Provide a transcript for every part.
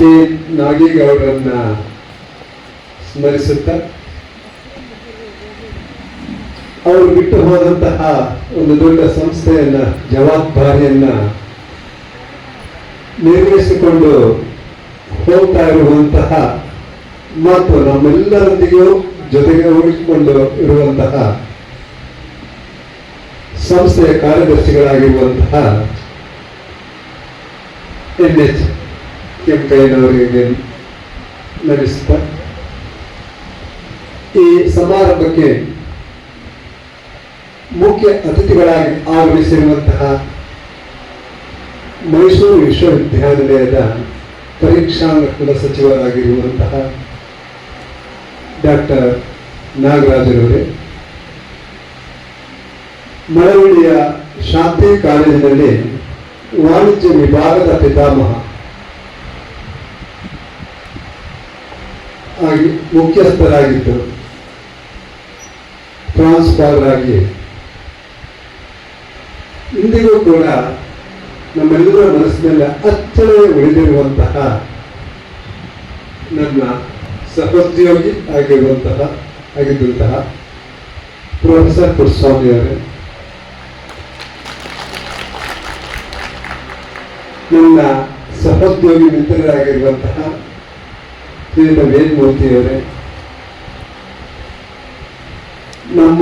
ನಾಗೇಗೌಡರನ್ನ ಸ್ಮರಿಸುತ್ತ, ಅವರು ಬಿಟ್ಟು ಹೋದಂತಹ ಒಂದು ದೊಡ್ಡ ಸಂಸ್ಥೆಯನ್ನ, ಜವಾಬ್ದಾರಿಯನ್ನ ನಿರ್ವಹಿಸಿಕೊಂಡು ಹೋಗ್ತಾ ಇರುವಂತಹ ಮತ್ತು ನಮ್ಮೆಲ್ಲರೊಂದಿಗೂ ಜೊತೆಗೆ ಹೋಗಿಕೊಂಡು ಇರುವಂತಹ ಸಂಸ್ಥೆಯ ಕಾರ್ಯದರ್ಶಿಗಳಾಗಿರುವಂತಹ ಎನ್ ಎಚ್. ಕೆಂಪಯ್ಯನವರಿಗೆ ನಡೆಸಿದ ಈ ಸಮಾರಂಭಕ್ಕೆ ಮುಖ್ಯ ಅತಿಥಿಗಳಾಗಿ ಆಗಮಿಸಿರುವಂತಹ ಮೈಸೂರು ವಿಶ್ವವಿದ್ಯಾನಿಲಯದ ಪರೀಕ್ಷಾಂಗ ಕುಲಸಚಿವರಾಗಿರುವಂತಹ ಡಾಕ್ಟರ್ ನಾಗರಾಜರವರೇ ಮಳವಳ್ಳಿಯ ಶಾಂತಿ ಕಾಲೇಜಿನಲ್ಲಿ ವಾಣಿಜ್ಯ ವಿಭಾಗದ ಪಿತಾಮಹ ಆಗಿ ಮುಖ್ಯಸ್ಥರಾಗಿದ್ದು ಟ್ರಾನ್ಸ್ಫಾರ್ ಆಗಿ ಇಂದಿಗೂ ಕೂಡ ನಮ್ಮೆಲ್ಲರ ಮನಸ್ಸಿನಲ್ಲಿ ಅಚ್ಚಳೆ ಉಳಿದಿರುವಂತಹ ನನ್ನ ಸಹೋದ್ಯೋಗಿ ಆಗಿರುವಂತಹ, ಆಗಿದ್ದಂತಹ ಪ್ರೊಫೆಸರ್ ಪುರುಸ್ವಾಮಿ ಅವರೇ. ನನ್ನ ಸಹೋದ್ಯೋಗಿ ಮಿತ್ರರಾಗಿರುವಂತಹ ಶ್ರೀಯುತ ವೇದಮೂರ್ತಿಯವರೇ, ನಮ್ಮ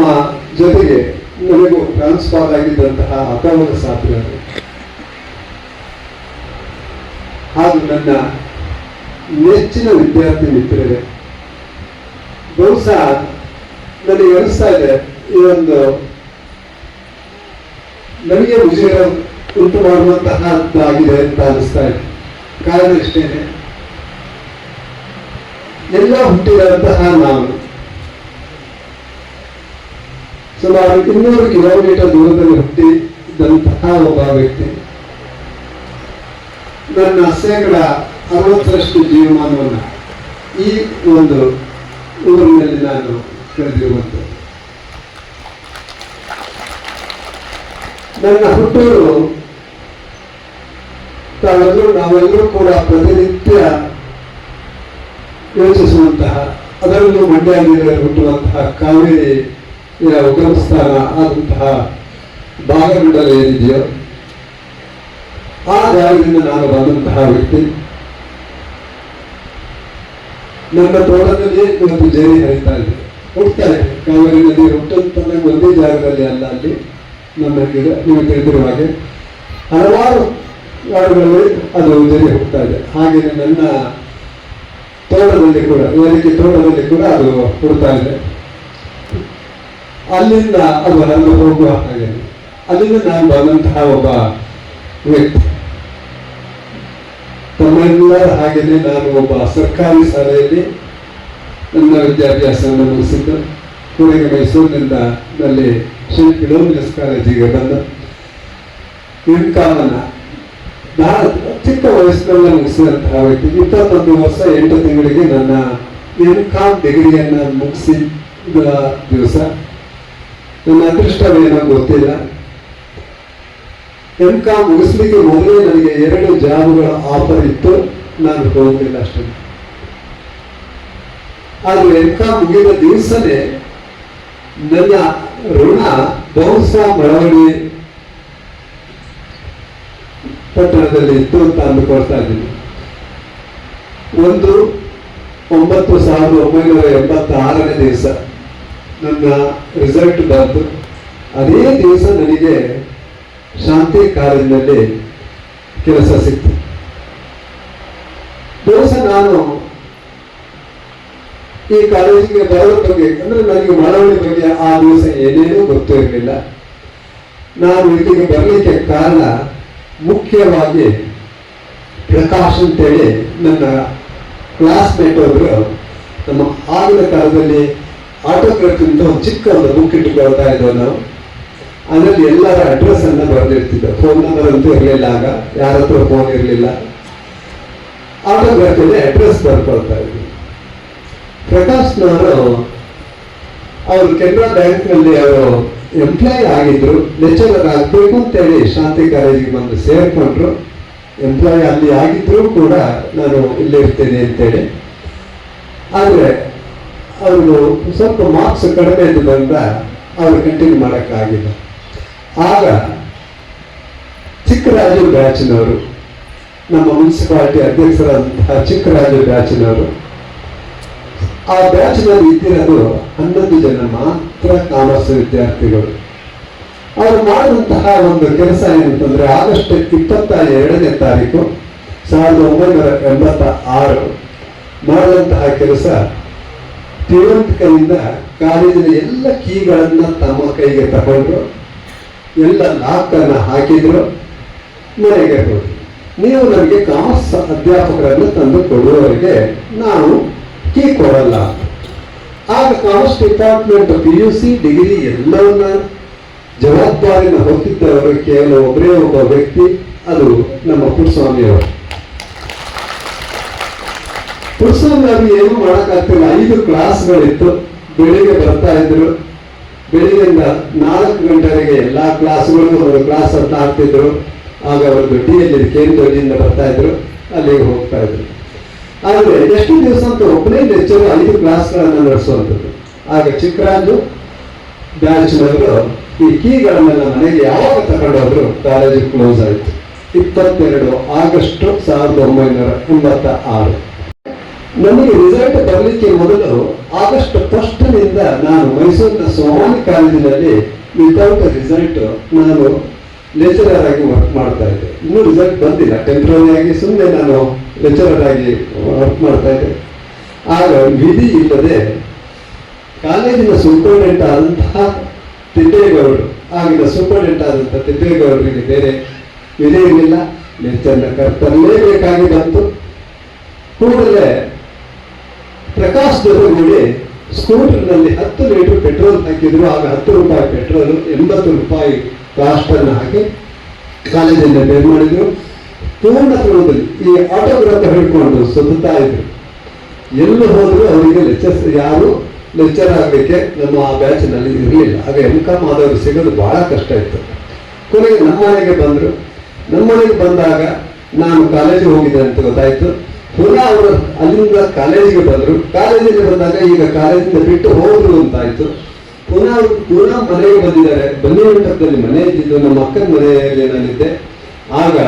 ಜೊತೆಗೆ ನನಗೂ ಟ್ರಾನ್ಸ್ಫಾರ್ ಆಗಿದ್ದಂತಹ ಅಕಾಲದ ಸಾಥಿಯವರು ಹಾಗೂ ನನ್ನ ನೆಚ್ಚಿನ ವಿದ್ಯಾರ್ಥಿ ಮಿತ್ರರೇ, ಬಹುಶಃ ನನಗೆ ಅನಿಸ್ತಾ ಇದೆ ಈ ಒಂದು ನನಗೆ ವಿಜಯ ಉಂಟು ಆಗಿದೆ ಅಂತ ಅನಿಸ್ತಾ ಇದೆ. ಕಾರಣ ಇಷ್ಟೇನೆ. ಎಲ್ಲ ಹುಟ್ಟಿದಂತಹ ನಾನು. ಸುಮಾರು ಇನ್ನೂರು ಕಿಲೋಮೀಟರ್ ದೂರದಲ್ಲಿ ಹುಟ್ಟಿದಂತಹ ಒಬ್ಬ ವ್ಯಕ್ತಿ. ನನ್ನ ಶೇಕಡ ಅರವತ್ತರಷ್ಟು ಜೀವಮಾನವನ್ನು ಈ ಒಂದು ಊರಿನಲ್ಲಿ ನಾನು ಕಳೆದಿರುವಂಥದ್ದು ನನ್ನ ಹುಟ್ಟೂರು ತಾವೆಲ್ಲರೂ ನಾವೆಲ್ಲರೂ ಕೂಡ ಪ್ರತಿನಿತ್ಯ ಯೋಚಿಸುವಂತಹ, ಅದರಲ್ಲೂ ಮಂಡ್ಯ ಜಿಲ್ಲೆಯಲ್ಲಿ ಹುಟ್ಟುವಂತಹ ಕಾವೇರಿ ಉಗಮ ಸ್ಥಾನ ಆದಂತಹ ಭಾಗಮಂಡಲ ಏನಿದೆಯೋ, ಆ ಜಾಗದಿಂದ ನಾನು ಬಂದಂತಹ ವ್ಯಕ್ತಿ. ನನ್ನ ತೋಟದಲ್ಲಿ ಇವತ್ತು ಜೇರಿ ಹರಿತಾ ಇದೆ. ಹುಡ್ತಾ ಇದೆ. ಕಾವೇರಿ ನದಿ ಹುಟ್ಟಂತ ಒಂದೇ ಜಾಗದಲ್ಲಿ ಅಲ್ಲ ಅಲ್ಲಿ. ನನ್ನ ನೀವು ತಿಳಿದಿರುವ ಹಾಗೆ ಹಲವಾರು ವಾರಗಳಲ್ಲಿ ಅದು ಜರಿ ಹೋಗ್ತಾ ಇದೆ. ಹಾಗೆ ನನ್ನ ತೋಟದಲ್ಲಿ ಕೂಡ ಏರಿಕೆ ತೋಟದಲ್ಲಿ ಕೂಡ ಅದು ಹುಡ್ತಾ ಇದೆ. ಅಲ್ಲಿಂದ ಅದು ನಾನು ಹೋಗುವ ಹಾಗೆ. ಅಲ್ಲಿಂದ ನಾನು ಬಂದಂತಹ ಒಬ್ಬ ವ್ಯಕ್ತಿ. ತಮ್ಮೆಲ್ಲರ ಹಾಗೆಯೇ ನಾನು ಒಬ್ಬ ಸರ್ಕಾರಿ ಶಾಲೆಯಲ್ಲಿ ನನ್ನ ವಿದ್ಯಾಭ್ಯಾಸವನ್ನು ಮುಗಿಸಿದ್ದು. ಕೂಡಿಗೆ ಮೈಸೂರಿನಿಂದ ನಲ್ಲಿ ಶ್ರೀ ಫಿಲೋಮಿನಸ್ ಕಾಲೇಜಿಗೆ ಬಂದ. ಇನ್ಕಾಮನ್ನ ನಾನು ಚಿಕ್ಕ ವಯಸ್ಸಿನಲ್ಲಿ ಮುಗಿಸಿದಂತಹ ವ್ಯಕ್ತಿ ಇಪ್ಪತ್ತೊಂದು ವರ್ಷ ಎಂಟು ತಿಂಗಳಿಗೆ ನನ್ನ ಇನ್ಕಾಮ್ ಡಿಗ್ರಿಯನ್ನು ಮುಗಿಸಿದ ದಿವಸ ನನ್ನ ಅದೃಷ್ಟವೇನೋ ಗೊತ್ತಿಲ್ಲ. ಎಂ ಕಾಮ್ ಮುಗಿಸ್ಲಿಕ್ಕೆ ಮೊದಲೇ ನನಗೆ ಎರಡು ಜಾಬ್ಗಳ ಆಫರ್ ಇತ್ತು. ನಾನು ಹೋಗಲಿಲ್ಲ ಅಷ್ಟೇ. ಆದ್ರೆ ಎಂ ಕಾಮ್ ಮುಗಿದ ದಿವಸನೇ ನನ್ನ ಋಣ ಬಹುಶಃ ಮಳವಳ್ಳಿ ಪಟ್ಟಣದಲ್ಲಿ ಇತ್ತು ಅಂತ ಅಂದುಕೊಳ್ತಾ ಇದ್ದೀನಿ. ಒಂದು ಒಂಬತ್ತು ಸಾವಿರದ ಒಂಬೈನೂರ ಎಂಬತ್ತಾರನೇ ದಿವಸ ನನ್ನ ರಿಸಲ್ಟ್ ಬಂತು. ಅದೇ ದಿವಸ ನನಗೆ ಶಾಂತಿ ಕಾಲೇಜಿನಲ್ಲಿ ಕೆಲಸ ಸಿಕ್ತು. ದಿವಸ ನಾನು ಈ ಕಾಲೇಜಿಗೆ ಬರೋದ್ರ ಬಗ್ಗೆ, ಅಂದ್ರೆ ನನಗೆ ಮಳವಳ್ಳಿ ಬಗ್ಗೆ ಆ ದಿವಸ ಏನೇನೂ ಗೊತ್ತಿರಲಿಲ್ಲ. ನಾನು ಇಲ್ಲಿಗೆ ಬರಲಿಕ್ಕೆ ಕಾರಣ ಮುಖ್ಯವಾಗಿ ಪ್ರಕಾಶ್ ಅಂತೇಳಿ ನನ್ನ ಕ್ಲಾಸ್ಮೇಟ್ ಅವರು ನಮ್ಮ ಆಗಿನ ಕಾಲದಲ್ಲಿ ಆಟೋಗ್ರಾಫ್ ಅಂತ ಒಂದು ಚಿಕ್ಕ ಒಂದು ಬುಕ್ ಇಟ್ಟುಕೊಳ್ತಾ ಇದ್ದೋ ನಾವು. ಅದರಲ್ಲಿ ಎಲ್ಲರ ಅಡ್ರೆಸ್ ಅನ್ನ ಬರೆದಿರ್ತಿದ್ದೆ ಫೋನ್ ನಂಬರ್ ಅಂತೂ ಇರಲಿಲ್ಲ ಆಗ. ಯಾರ ಹತ್ರ ಫೋನ್ ಇರಲಿಲ್ಲ ಆಟೋಗ್ರಾಫಿಯಲ್ಲಿ ಅಡ್ರೆಸ್ ಬರ್ಕೊಳ್ತಾ ಇದ್ವಿ ಪ್ರಕಾಶ್ನವರು ಅವರು ಕೆನರಾ ಬ್ಯಾಂಕ್ನಲ್ಲಿ ಅವರು ಎಂಪ್ಲಾಯ್ ಆಗಿದ್ರು ಲೆಕ್ಚರರ್ ಆಗಬೇಕು ಅಂತೇಳಿ ಶಾಂತಿ ಕಾಲೇಜಿಗೆ ಬಂದು ಸೇರ್ಕೊಂಡ್ರು. ಎಂಪ್ಲಾಯ್ ಅಲ್ಲಿ ಆಗಿದ್ರೂ ಕೂಡ ನಾನು ಇಲ್ಲೇ ಇರ್ತೇನೆ ಅಂತೇಳಿ. ಆದರೆ ಅವರು ಸ್ವಲ್ಪ ಮಾರ್ಕ್ಸ್ ಕಡಿಮೆ ಇದ್ದುದರಿಂದ ಅವರು ಕಂಟಿನ್ಯೂ ಮಾಡೋಕ್ಕಾಗಿಲ್ಲ. ಆಗ ಚಿಕ್ಕರಾಜು ಬ್ಯಾಚಿನವರು, ನಮ್ಮ ಮುನ್ಸಿಪಾಲಿಟಿ ಅಧ್ಯಕ್ಷರಾದಂತಹ ಚಿಕ್ಕರಾಜು ಬ್ಯಾಚಿನವರು, ಆ ಬ್ಯಾಚ್ನಲ್ಲಿ ಇದ್ದಿರೋದು ಹನ್ನೊಂದು ಜನ ಮಾತ್ರ. ಕಾಮರ್ಸ್ ವಿದ್ಯಾರ್ಥಿಗಳು. ಅವರು ಮಾಡುವಂತಹ ಒಂದು ಕೆಲಸ ಏನಂತಂದ್ರೆ ಆಗಸ್ಟ್ ಇಪ್ಪತ್ತ ಎರಡನೇ ತಾರೀಕು ಸಾವಿರದ ಒಂಬೈನೂರ ಎಂಬತ್ತ ಆರು ಮಾಡುವಂತಹ ಕೆಲಸ ತಿರುವಂತಕರಿಂದ ಕಾಲೇಜಿನ ಎಲ್ಲ ಕೀಗಳನ್ನು ತಮ್ಮ ಕೈಗೆ ತಗೊಂಡ್ರು. ಎಲ್ಲ ಲಾಕನ್ನು ಹಾಕಿದ್ರು. ಮನೆಗೆ ಹೋದ್ರು. ನೀವು ನನಗೆ ಕಾಮರ್ಸ್ ಅಧ್ಯಾಪಕರನ್ನು ತಂದು ಕೊಡುವವರಿಗೆ ನಾನು ಕೀ ಕೊಡಲ್ಲ. ಆಗ commerce department P U C degree ಎಲ್ಲವನ್ನ ಜವಾಬ್ದಾರಿನ ಹೊತ್ತಿದ್ದವರು ಕೇವಲ ಒಬ್ಬರೇ ಒಬ್ಬ ವ್ಯಕ್ತಿ, ಅದು ನಮ್ಮ ಪುಟ್ಟಸ್ವಾಮಿಯವರು ಪುರುಸ್ವಾಮಿ ಅವರು ಏನು ಮಾಡೋಕ್ಕಾಗ್ತಿಲ್ಲ. ಐದು ಕ್ಲಾಸ್ಗಳಿತ್ತು. ಬೆಳಿಗ್ಗೆ ಬರ್ತಾ ಇದ್ರು. ಬೆಳಿಗ್ಗೆಯಿಂದ ನಾಲ್ಕು ಗಂಟೆವರೆಗೆ ಎಲ್ಲಾ ಕ್ಲಾಸ್ಗಳು ಅವರು ಕ್ಲಾಸ್ ಅಂತ ಆಗ್ತಿದ್ರು. ಆಗ ಅವರು ಎಲ್ ಕೇಂದ್ರದಿಂದ ಬರ್ತಾ ಇದ್ರು. ಅಲ್ಲಿಗೆ ಹೋಗ್ತಾ ಇದ್ರು. ಆದರೆ ಎಷ್ಟು ದಿವಸ ಅಂತ ಒಬ್ಬನೇ ಲೆಕ್ಚರ್ ಐದು ಕ್ಲಾಸ್ಗಳನ್ನು ನಡೆಸುವಂಥದ್ದು. ಆಗ ಚಿಕ್ಕರಾಜು ಬ್ಯಾಚ್ನವರು ಈ ಕೀಗಳನ್ನೆಲ್ಲ ಮನೆಗೆ ಯಾವಾಗ ತಗೊಂಡೋದ್ರು ಕಾಲೇಜು ಕ್ಲೋಸ್ ಆಯಿತು. ಇಪ್ಪತ್ತೆರಡು ಆಗಸ್ಟ್ ಸಾವಿರದ ಒಂಬೈನೂರ ಎಂಬತ್ತ ಆರು ನಮಗೆ ರಿಸಲ್ಟ್ ಬರಲಿಕ್ಕೆ ಮೊದಲು ಆಗಸ್ಟ್ ಫಸ್ಟ್ನಿಂದ ನಾನು ಮೈಸೂರಿನ ಸೋಮಾನಿ ಕಾಲೇಜಿನಲ್ಲಿ ವಿತೌಟ್ ರಿಸಲ್ಟ್ ನಾನು ಲೆಕ್ಚರರ್ ಆಗಿ ವರ್ಕ್ ಮಾಡ್ತಾ ಇದ್ದೆ. ಇನ್ನೂ ರಿಸಲ್ಟ್ ಬಂದಿಲ್ಲ. ಟೆಂಪ್ರರಿ ಆಗಿ ಸುಮ್ಮನೆ ನಾನು ಲೆಕ್ಚರರ್ ಆಗಿ ವರ್ಕ್ ಮಾಡ್ತಾ ಇದ್ದೆ ಆಗ ವಿಧಿ ಇಲ್ಲದೆ ಕಾಲೇಜಿನ ಸೂಪರ್ಡೆಂಟ್ ಆದಂತಹ ತಿದ್ದೇಗೌಡರು ಆಗಿನ ಸೂಪರ್ಡೆಂಟ್ ಆದಂತಹ ತಿಪ್ಪೇಗೌಡರಿಗೆ ಬೇರೆ ವಿಧಿ ಇರಲಿಲ್ಲ. ಲೆಕ್ಚರ್ನ ಕರ್ತರಲೇಬೇಕಾಗಿ ಬಂತು. ಕೂಡಲೇ ಪ್ರಕಾಶ್ ಜೊತೆಗೂಡಿ ಸ್ಕೂಟರ್ನಲ್ಲಿ ಹತ್ತು ಲೀಟರ್ ಪೆಟ್ರೋಲ್ ಹಾಕಿದ್ರು. ಆಗ ಹತ್ತು ರೂಪಾಯಿ ಪೆಟ್ರೋಲ್, ಎಂಬತ್ತು ರೂಪಾಯಿ ಕಾಸ್ಟ್ ಅನ್ನು ಹಾಕಿ ಕಾಲೇಜಿಂದ ಬೇರೆ ಮಾಡಿದ್ರು. ಪೂರ್ಣ ಪ್ರಮಾಣದಲ್ಲಿ ಈ ಆಟೋಗ್ರಾಫ್ ಹಿಡ್ಕೊಂಡು ಸುತ್ತಾ ಇದ್ರು. ಎಲ್ಲಿ ಹೋದ್ರು ಅವರಿಗೆ ಲೆಕ್ಚರ್ಸ್ ಯಾರು ಲೆಕ್ಚರ್ ಆಗಲಿಕ್ಕೆ ನಮ್ಮ ಆ ಬ್ಯಾಚ್ನಲ್ಲಿ ಇರಲಿಲ್ಲ. ಹಾಗೆ ಎಂ. ಕಾಮ್ ಆದವರು ಸಿಗೋದು ಬಹಳ ಕಷ್ಟ ಇತ್ತು. ಕೊನೆಗೆ ನಮ್ಮ ಮನೆಗೆ ಬಂದರು. ನಮ್ಮ ಮನೆಗೆ ಬಂದಾಗ ನಾನು ಕಾಲೇಜಿಗೆ ಹೋಗಿದ್ದೆ ಅಂತ ಗೊತ್ತಾಯ್ತು. ಪುನಃ ಅವರು ಅಲ್ಲಿಂದ ಕಾಲೇಜಿಗೆ ಬಂದರು. ಕಾಲೇಜಿಗೆ ಬಂದಾಗ ಈಗ ಕಾಲೇಜಿಂದ ಬಿಟ್ಟು ಹೋದ್ರು ಅಂತಾಯಿತು. ಪುನಃ ಅವರು ಪುನಃ ಮನೆಗೆ ಬಂದಿದ್ದಾರೆ. ಬನ್ನಿಮಂಟಪದಲ್ಲಿ ಮನೆ ಇದ್ದಿದ್ದು ನಮ್ಮ ಅಕ್ಕನ ಮನೆಯಲ್ಲಿ ನಾನಿದ್ದೆ. ಆಗ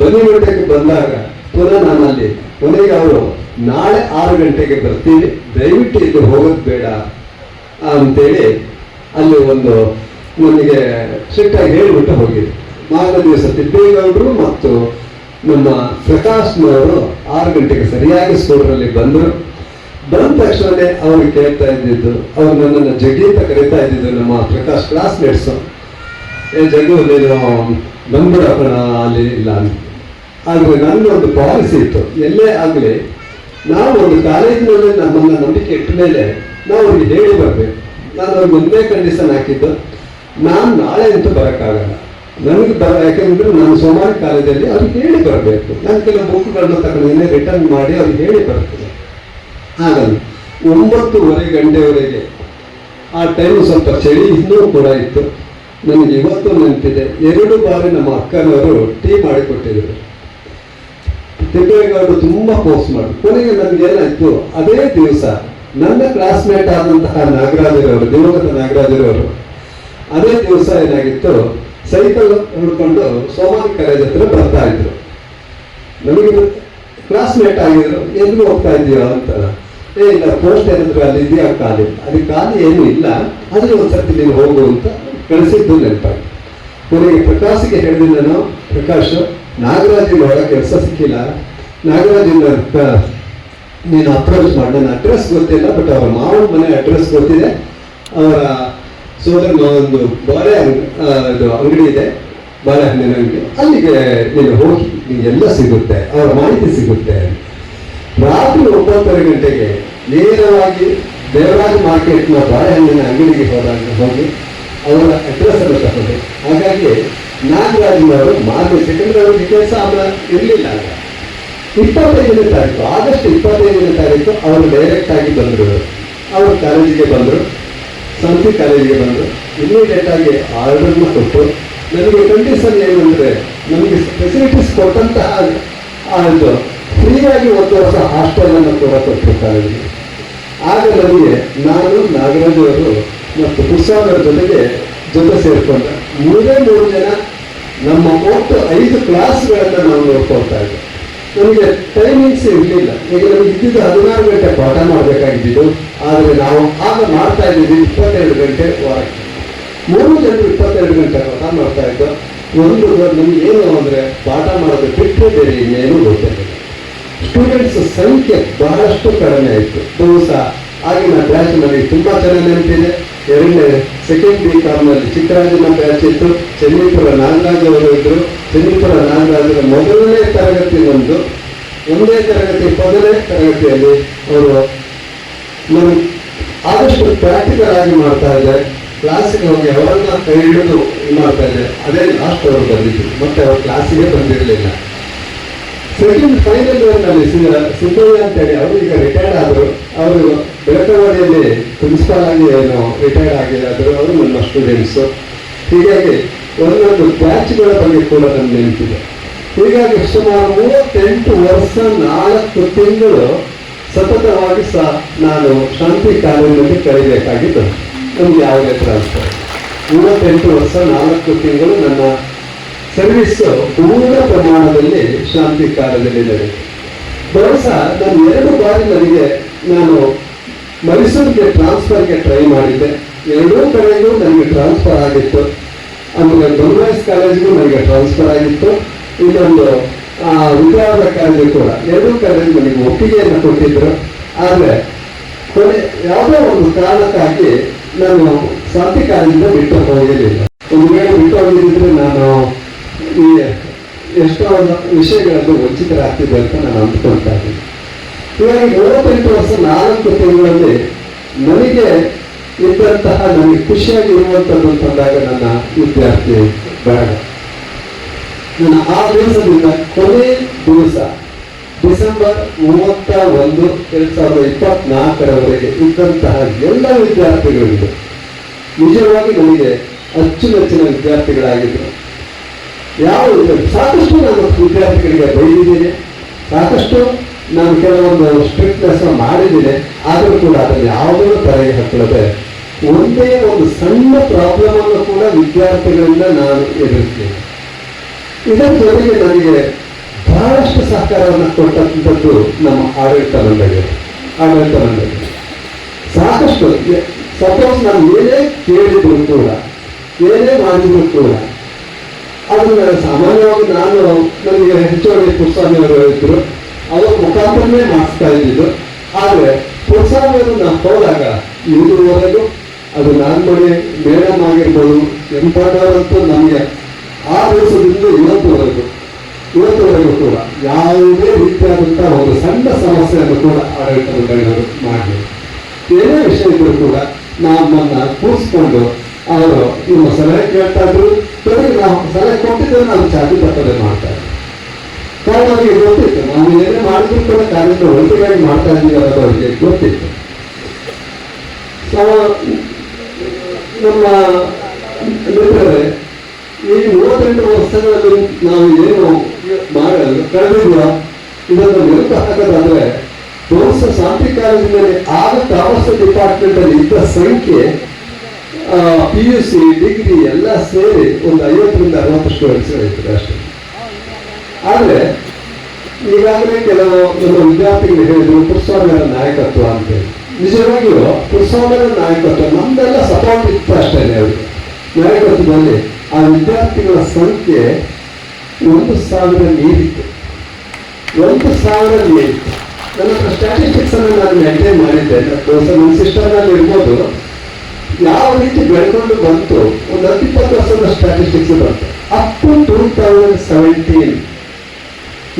ಬನ್ನಿಮಂಟಪಕ್ಕೆ ಬಂದಾಗ ಪುನಃ ನಾನಲ್ಲಿ ಕೊನೆಗೆ ಅವರು, ನಾಳೆ ಆರು ಗಂಟೆಗೆ ಬರ್ತೀವಿ ದಯವಿಟ್ಟು ಇದು ಹೋಗೋದು ಬೇಡ ಅಂತೇಳಿ ಅಲ್ಲಿ ಒಂದು ನನಗೆ ಸ್ಟ್ರಿಕ್ಟಾಗಿ ಹೇಳಿಬಿಟ್ಟು ಹೋಗಿದೆ ಮಾರನೇ ದಿವಸ ತಿಪ್ಪೇಗೌಡರು ಮತ್ತು ನಮ್ಮ ಪ್ರಕಾಶ್ನವರು ಆರು ಗಂಟೆಗೆ ಸರಿಯಾಗಿ ಸ್ಕೂಟರಲ್ಲಿ ಬಂದರು. ಬಂದ ತಕ್ಷಣವೇ ಅವರು ಕೇಳ್ತಾ ಇದ್ದಿದ್ದು, ಅವ್ರು ನನ್ನನ್ನು ಜಗ್ಗಿ ಅಂತ ಕರೀತಾ ಇದ್ದಿದ್ದು ನಮ್ಮ ಪ್ರಕಾಶ್ ಕ್ಲಾಸ್ ಕ್ಲಾಸ್ಮೇಟ್ಸು ಏ ಜಗ್ಗು, ನೀನು ಬಂದ್ಬಿಡಪ್ಪ ಅಲ್ಲಿ ಇಲ್ಲ ಅಂತ. ಆದರೆ ನನ್ನೊಂದು ಪಾಲಿಸಿ ಇತ್ತು. ಎಲ್ಲೇ ಆಗಲಿ, ನಾವು ಒಂದು ಕಾಲೇಜಿನಲ್ಲಿ ನಮ್ಮನ್ನ ನಂಬಿಕೆ ಇಟ್ಟ ಮೇಲೆ ನಾವು ಅವ್ರಿಗೆ ಹೇಳಿ ಬರಬೇಕು ನಾನು ಅವ್ರಿಗೆ ಒಂದೇ ಕಂಡೀಷನ್ ಹಾಕಿದ್ದು, ನಾನು ನಾಳೆ ಅಂತೂ ಬರೋಕ್ಕಾಗಲ್ಲ. ನನಗೆ ಬರ ಯಾಕೆಂದ್ರೆ ನಾನು ಸೋಮವಾರ ಕಾಲೇಜಲ್ಲಿ ಅವ್ರಿಗೆ ಹೇಳಿ ಬರಬೇಕು. ನಾನು ಕೆಲವು ಬುಕ್ಗಳನ್ನ ತಗೊಂಡಿದ್ದೆ ರಿಟರ್ನ್ ಮಾಡಿ ಅವ್ರಿಗೆ ಹೇಳಿ ಬರ್ತದೆ ಹಾಗಲ್ಲ, ಒಂಬತ್ತುವರೆ ಗಂಟೆವರೆಗೆ ಆ ಟೈಮ್ ಸ್ವಲ್ಪ ಚಳಿ ಇನ್ನೂ ಕೂಡ ಇತ್ತು. ನನಗೆ ಇವತ್ತು ನೆನಪಿದೆ, ಎರಡು ಬಾರಿ ನಮ್ಮ ಅಕ್ಕನವರು ಟೀ ಮಾಡಿಕೊಟ್ಟಿದ್ರು. ತಿಪ್ಪೇಗೌಡರು ತುಂಬಾ ಪೋಸ್ಟ್ ಮಾಡಿ ಕೊನೆಗೆ ನನಗೆ ಏನಾಯ್ತು? ಅದೇ ದಿವಸ ನನ್ನ ಕ್ಲಾಸ್ಮೇಟ್ ಆದಂತಹ ನಾಗರಾಜರವರು, ದಿವಂಗತ ನಾಗರಾಜರವರು, ಅದೇ ದಿವಸ ಏನಾಗಿತ್ತು? ಸೈಕಲ್ ಹುಡ್ಕೊಂಡು ಸೋಮಾನಿ ಕಾಲೇಜ್ ಹತ್ರ ಬರ್ತಾ ಇದ್ರು. ನಮಗೆ ಕ್ಲಾಸ್ಮೇಟ್ ಆಗಿದ್ರು ಎಲ್ಲಿ ಹೋಗ್ತಾ ಇದೆಯೋ? ಅಂತ ಏ, ಇಲ್ಲ ಪೋಸ್ಟ್ ಏನಾದ್ರು ಅಲ್ಲಿ ಇದೆಯಾ? ಖಾಲಿ ಅಲ್ಲಿ ಖಾಲಿ ಏನೂ ಇಲ್ಲ. ಆದ್ರೆ ಒಂದ್ಸತಿ ನೀನು ಹೋಗು ಅಂತ ಕಳಿಸಿದ್ದು ನೆನಪಾಗಿ ಕೊನೆಗೆ ಪ್ರಕಾಶಿಗೆ ಹೇಳಿದೆ ನಾನು, ಪ್ರಕಾಶ್ ನಾಗರಾಜಿನ ಒಳಗೆ ಕೆಲಸ ಸಿಕ್ಕಿಲ್ಲ. ನಾಗರಾಜಿನ ನೀನು ಅಪ್ರೋಚ್ ಮಾಡಿ ನನ್ನ ಅಡ್ರೆಸ್ ಗೊತ್ತಿಲ್ಲ ಬಟ್ ಅವರ ಮಾವನ ಮನೆ ಅಡ್ರೆಸ್ ಗೊತ್ತಿದೆ. ಅವರ ಸೋದರ ಒಂದು ಬಾಳೆ ಅಂಗಡಿ ಇದೆ. ಬಾಳೆಹಣ್ಣಿನ ಅಂಗಡಿ. ಅಲ್ಲಿಗೆ ನೀನು ಹೋಗಿ ಎಲ್ಲ ಸಿಗುತ್ತೆ, ಅವರ ಮಾಹಿತಿ ಸಿಗುತ್ತೆ ರಾತ್ರಿ ಒಂಬತ್ತುವರೆ ಗಂಟೆಗೆ ನೇರವಾಗಿ ದೇವರಾಜ ಮಾರ್ಕೆಟ್ನ ಬಾಳೆಹಣ್ಣಿನ ಅಂಗಡಿಗೆ ಹೋದಾಗ, ಹೋಗಿ ಅವರ ಅಡ್ರೆಸ್ ಅನ್ನು ತಗೊಂಡೆ. ಹಾಗಾಗಿ ನಾಗರಾಜ್ನವರು ಮಾರ್ಗ ಯಾಕಂದ್ರೆ ಅವರು ಕೆಲಸ ಆಮೇಲೆ ಇರಲಿಲ್ಲ ಆಗ ಇಪ್ಪತ್ತೈದನೇ ತಾರೀಕು, ಆಗಸ್ಟ್ ಇಪ್ಪತ್ತೈದನೇ ತಾರೀಕು ಅವರು ಡೈರೆಕ್ಟ್ ಆಗಿ ಬಂದರು. ಅವರು ಕಾಲೇಜಿಗೆ ಬಂದರು ಸಂತಿ ಕಾಲೇಜಿಗೆ ಬಂದರು. ಇಮಿಡಿಯೇಟ್ ಆಗಿ ಆರ್ಡರ್ನ ಕೊಟ್ಟು, ನನಗೆ ಕಂಡೀಷನ್ ಏನಂದರೆ ನಮಗೆ ಫೆಸಿಲಿಟೀಸ್ ಕೊಟ್ಟಂತಹ ಇದು ಫ್ರೀಯಾಗಿ ಒಂದು ವರ್ಷ ಹಾಸ್ಟೆಲನ್ನು ಕೂಡ ಕೊಟ್ಟರು ಆಗ ನನಗೆ ನಾನು ನಾಗರಾಜ್ ಅವರು ಮತ್ತು ಅವ್ರ ಜೊತೆಗೆ ಜೊತೆ ಸೇರಿಕೊಂಡ. ಮೂರೇ ಮೂರು ಜನ ನಮ್ಮ ಒಟ್ಟು ಐದು ಕ್ಲಾಸ್ಗಳನ್ನು ನಾವು ನೋಡ್ಕೊಳ್ತಾ ಇದ್ದೆ ನಮಗೆ ಟೈಮಿಂಗ್ಸ್ ಇರಲಿಲ್ಲ. ಈಗ ನಮಗೆ ಇದ್ದಿದ್ದು ಹದಿನಾರು ಗಂಟೆ ಪಾಠ ಮಾಡಬೇಕಾಗಿದ್ದು ಆದರೆ ನಾವು ಆಗ ಮಾಡ್ತಾ ಇದ್ದೀವಿ ಇಪ್ಪತ್ತೆರಡು ಗಂಟೆ ವಾರಕ್ಕೆ. ಮೂರು ಜನರು ಇಪ್ಪತ್ತೆರಡು ಗಂಟೆ ಪಾಠ ಮಾಡ್ತಾ ಇದ್ದು, ಒಂದು ನಮ್ಗೆ ಏನು ಅಂದರೆ ಪಾಠ ಮಾಡೋದು ಬಿಟ್ಟರೆ ಬೇರೆ ಇನ್ನೇನು ಗೊತ್ತಿರಲಿಲ್ಲ ಸ್ಟೂಡೆಂಟ್ಸ್ ಸಂಖ್ಯೆ ಬಹಳಷ್ಟು ಕಡಿಮೆ ಆಯಿತು. ದಿವಸ ಆಗಿನ ಬ್ಯಾಚ್ ನನಗೆ ತುಂಬ ಚೆನ್ನಾಗಿ ನೆನಪಿದೆ. ಎರಡನೇ ಸೆಕೆಂಡ್ ಬಿ ಕಾಮ್ನಲ್ಲಿ ಚಿಕ್ಕರಾಜನ ಬ್ಯಾಚ್ ಇತ್ತು. ಚೆನ್ನೀಪುರ ನಾಗರಾಜವರು ಇದ್ರು. ಚೆನ್ನೀಪುರ ನಾಗರಾಜರ ಮೊದಲನೇ ತರಗತಿ ಒಂದು. ಒಂದೇ ತರಗತಿ, ಮೊದಲನೇ ತರಗತಿಯಲ್ಲಿ ಅವರು ನಮ್ಮ ಆದಷ್ಟು ಪ್ರಾಕ್ಟಿಕಲ್ ಆಗಿ ಮಾಡ್ತಾ ಇದೆ ಕ್ಲಾಸಿಗೆ ಹೋಗಿ ಅವರನ್ನ ಕೈ ಹಿಡಿದು ಮಾಡ್ತಾ ಇದೆ ಅದೇ ಲಾಸ್ಟ್ ಅವರು ಬಂದಿದ್ರು ಮತ್ತೆ ಅವರು ಕ್ಲಾಸಿಗೆ ಬಂದಿರಲಿಲ್ಲ. ಸೆಕೆಂಡ್ ಫೈನಲ್ ಇಯರ್ನಲ್ಲಿ ಸಿದ್ದಯ್ಯ ಅಂತೇಳಿ ಅವರು ಈಗ ರಿಟೈರ್ಡ್ ಆದರು. ಅವರು ಬೆಳಕವಾಡಿಯಲ್ಲಿ ಪ್ರಿನ್ಸಿಪಾಲ್ ಆಗಿ ಏನು ರಿಟೈರ್ಡ್ ಆಗಿದ್ರು ಅವರು ನನ್ನ ಸ್ಟೂಡೆಂಟ್ಸು ಹೀಗಾಗಿ ಒಂದೊಂದು ಬ್ಯಾಚ್ಗಳ ಬಗ್ಗೆ ಕೂಡ ನನ್ನ ನೆನಪಿದೆ. ಹೀಗಾಗಿ ಸುಮಾರು ಮೂವತ್ತೆಂಟು ವರ್ಷ, ನಾಲ್ಕು ತಿಂಗಳು ಸತತವಾಗಿ ಸಹ ನಾನು ಶಾಂತಿ ಕಾಲೇಜಿನಲ್ಲಿ ಕಳಿಬೇಕಾಗಿದ್ದು ನಮ್ಗೆ ಯಾವುದೇ ಟ್ರಾನ್ಸ್ಫರ್ ಮೂವತ್ತೆಂಟು ವರ್ಷ, ನಾಲ್ಕು ತಿಂಗಳು ನನ್ನ ಸರ್ವಿಸ್ ಪೂರ್ಣ ಪ್ರಮಾಣದಲ್ಲಿ ಶಾಂತಿ ಕಾರ್ಯದಲ್ಲಿ ನಡೆಯಿತು. ಬಹುಶಃ ನಾನು ಎರಡು ಬಾರಿ ನನಗೆ ನಾನು ಮೈಸೂರಿಗೆ ಟ್ರಾನ್ಸ್ಫರ್ಗೆ ಟ್ರೈ ಮಾಡಿದ್ದೆ. ಎರಡೂ ಕಡೆಗೂ ನನಗೆ ಟ್ರಾನ್ಸ್ಫರ್ ಆಗಿತ್ತು. ಆಮೇಲೆ ಡೊಂಬಾಯ್ಸ್ ಕಾಲೇಜ್ಗೂ ನನಗೆ ಟ್ರಾನ್ಸ್ಫರ್ ಆಗಿತ್ತು ಇನ್ನೊಂದು ವಿದ್ಯಾವರ ಕಾಲೇಜು ಕೂಡ. ಎರಡೂ ಕಾಲೇಜ್ ನನಗೆ ಒಪ್ಪಿಗೆಯನ್ನು ಕೊಟ್ಟಿದ್ದರು ಆದರೆ, ಕೊನೆ, ಯಾವುದೋ ಒಂದು ಕಾರಣಕ್ಕಾಗಿ ನಾನು ಸಾಧ್ಯ ಕಾಲೇಜಿಂದ ಬಿಟ್ಟು ಹೋಗಲಿಲ್ಲ ಒಂದು ವೇಳೆ ಬಿಟ್ಟು ಹೋಗಿದ್ದರೆ ನಾನು ಈ ಎಷ್ಟೋ ವಿಷಯಗಳನ್ನು ವಂಚಿತರಾಗ್ತಿದೆ ಅಂತ ನಾನು ಅಂದ್ಕೊಳ್ತಾ ಇದ್ದೀನಿ. ಇವಾಗ ಮೂವತ್ತೆಂಟು ವರ್ಷ ನಾಲ್ಕು ತಿಂಗಳಲ್ಲಿ ನನಗೆ ಇದ್ದಂತಹ ನನಗೆ ಖುಷಿಯಾಗಿ ಇರುವಂಥದ್ದು ಅಂತಂದಾಗ ನನ್ನ ವಿದ್ಯಾರ್ಥಿ ಬೇಡ. ನನ್ನ ಆ ದಿವಸದಿಂದ ಕೊನೆ ದಿವಸ ಡಿಸೆಂಬರ್ ಮೂವತ್ತ ಒಂದು ಎರಡ್ ಸಾವಿರದ ಇಪ್ಪತ್ನಾಲ್ಕರವರೆಗೆ ಇದ್ದಂತಹ ಎಲ್ಲ ವಿದ್ಯಾರ್ಥಿಗಳಿಗೂ ನಿಜವಾಗಿ ನನಗೆ ಅಚ್ಚುಮೆಚ್ಚಿನ ವಿದ್ಯಾರ್ಥಿಗಳಾಗಿದ್ದರು ಯಾವ ಸಾಕಷ್ಟು ನಾನು ವಿದ್ಯಾರ್ಥಿಗಳಿಗೆ ಬೈದಿದ್ದೇನೆ, ಸಾಕಷ್ಟು ನಾನು ಕೆಲವೊಂದು ಸ್ಟ್ರಿಕ್ಟ್ನೆಸ್ ಮಾಡಿದ್ದೇನೆ, ಆದರೂ ಕೂಡ ಅದನ್ನು ಯಾವುದೂ ತಲೆಗೆ ಹಾಕೊಳ್ಳದೆ ಒಂದೇ ಒಂದು ಸಣ್ಣ ಪ್ರಾಬ್ಲಮ್ ಅನ್ನು ಕೂಡ ವಿದ್ಯಾರ್ಥಿಗಳಿಂದ ನಾನು ಎದುರಿಸ್ತೇನೆ ಇದರ ಜೊತೆಗೆ ನನಗೆ ಬಹಳಷ್ಟು ಸಹಕಾರವನ್ನು ಕೊಟ್ಟಂಥದ್ದು ನಮ್ಮ ಆಡಳಿತ ಮಂಡಳಿ ಆಡಳಿತ ಮಂಡಳಿ. ಸಾಕಷ್ಟು ಸಪೋಸ್ ನಾನು ಏನೇ ಕೇಳಿದ್ರು ಕೂಡ, ಏನೇ ಮಾಡಿದ್ರು ಕೂಡ ಅದನ್ನ ಸಾಮಾನ್ಯವಾಗಿ ನಾನು ನನಗೆ ಹೆಚ್ಚುವರಿ ಪುಟ್ಸ್ವಾಮಿ ಅವರು ಇದ್ರು ಅದು ಮುಖಾಂತರನೇ ಮಾಡಿಸ್ತಾ ಇದ್ದಿದ್ದು. ಆದರೆ ಪುಟ್ಸ್ವಾಮಿ ಅವರು ನಾನು ಹೋದಾಗ ಇದುವರೆಗೂ ಅದು ನಾನು ಮಾಡಿ ಮೇಡಮ್ ಆಗಿರ್ಬೋದು ಎಂಪಾಡವರಂತೂ ನಮಗೆ ಆ ದಿವಸದಿಂದ ಇವತ್ತುವರೆಗೂ ಇವತ್ತುವರೆಗೂ ಕೂಡ ಯಾವುದೇ ರೀತಿಯಾದಂತಹ ಒಂದು ಸಣ್ಣ ಸಮಸ್ಯೆಯನ್ನು ಕೂಡ ಆಡಳಿತ ಮಂಡಳಿಗಳು ಮಾಡಿ ಏನೇ ವಿಷಯ ಇದ್ರೂ ಕೂಡ ನಮ್ಮನ್ನ ಕೂರಿಸ್ಕೊಂಡು ಅವರು ನಿಮ್ಮ ಸಲಹೆ ಕೇಳ್ತಾ ಇದ್ರು ಜೊತೆಗೆ ನಾವು ಸಲಹೆ ಕೊಟ್ಟಿದ್ದೇವೆ ನಾನು ಚಾಟಿ ತಪ್ಪದೆ ಮಾಡ್ತಾ ಕಾರಣ ಅವರಿಗೆ ಗೊತ್ತಿತ್ತು, ನಾನು ಏನೇ ಮಾಡಿದ್ರು ಕೂಡ ಕಾರ್ಯಕ್ರಮ ಒಳ್ಳೆಯಾಗಿ ಮಾಡ್ತಾ ಇದ್ದೀವಿ ಅನ್ನೋದು ಅವರಿಗೆ ಗೊತ್ತಿತ್ತು. ನಮ್ಮ ಮಿತ್ರರೇ ಈ ಮೂವತ್ತೆಂಟು ವರ್ಷಗಳಲ್ಲಿ ನಾವು ಏನು ಮಾಡಲು ಕಳೆದಿರುವ ಇದನ್ನು ಮೆಲುಕು ಹಾಕೋದಾದ್ರೆ ಬಹುಶಃ ಶಾಂತಿ ಕಾಲೇಜಿನಲ್ಲಿ ಆಗ ಕಾಮರ್ಸ್ ಡಿಪಾರ್ಟ್ಮೆಂಟ್ ಅಲ್ಲಿ ಇದ್ದ ಸಂಖ್ಯೆ ಪಿ ಯು ಸಿ ಡಿಗ್ರಿ ಎಲ್ಲ ಸೇರಿ ಒಂದು ಐವತ್ತರಿಂದ ಅರವತ್ತು ಸ್ಟೂಡೆಂಟ್ಸ್ ಇರ್ತದೆ ಅಷ್ಟೇ. ಆದರೆ, ಈಗಾಗಲೇ ಕೆಲವು ನಮ್ಮ ವಿದ್ಯಾರ್ಥಿಗಳು ಹೇಳಿದ್ರು ಪುರಸ್ವಾಮಿಗಳ ನಾಯಕತ್ವ ಅಂತ ಹೇಳಿ ನಿಜವಾಗಿಯೂ ಪುರಸ್ವಾಮಿಗಳ ನಾಯಕತ್ವ ನಮ್ದೆಲ್ಲ ಸಪೋರ್ಟ್ ಇತ್ತು ಅಷ್ಟೇ ಅವರಿಗೆ ನಾಯಕತ್ವದಲ್ಲಿ ಆ ವಿದ್ಯಾರ್ಥಿಗಳ ಸಂಖ್ಯೆ ಒಂದು ಸಾವಿರ ಮೀರಿತ್ತು ಒಂದು ಸಾವಿರ ಮೀರಿತ್ತು ನನ್ನ ಹತ್ರ ಸ್ಟ್ಯಾಟಿಸ್ಟಿಕ್ಸ್ ಅನ್ನು ನಾನು ಮೇಂಟೈನ್ ಮಾಡಿದ್ದೆ. ನನ್ನ ಸಿಸ್ಟರ್ನಲ್ಲಿ ಇರ್ಬೋದು. ಯಾವ ರೀತಿ ಬೆಳ್ಕೊಂಡು ಬಂತು, ಒಂದು ಹತ್ತಿಪ್ಪತ್ತು ವರ್ಷದ ಸ್ಟ್ಯಾಟಿಸ್ಟಿಕ್ಸ್ ಬಂತು. Up to two thousand seventeen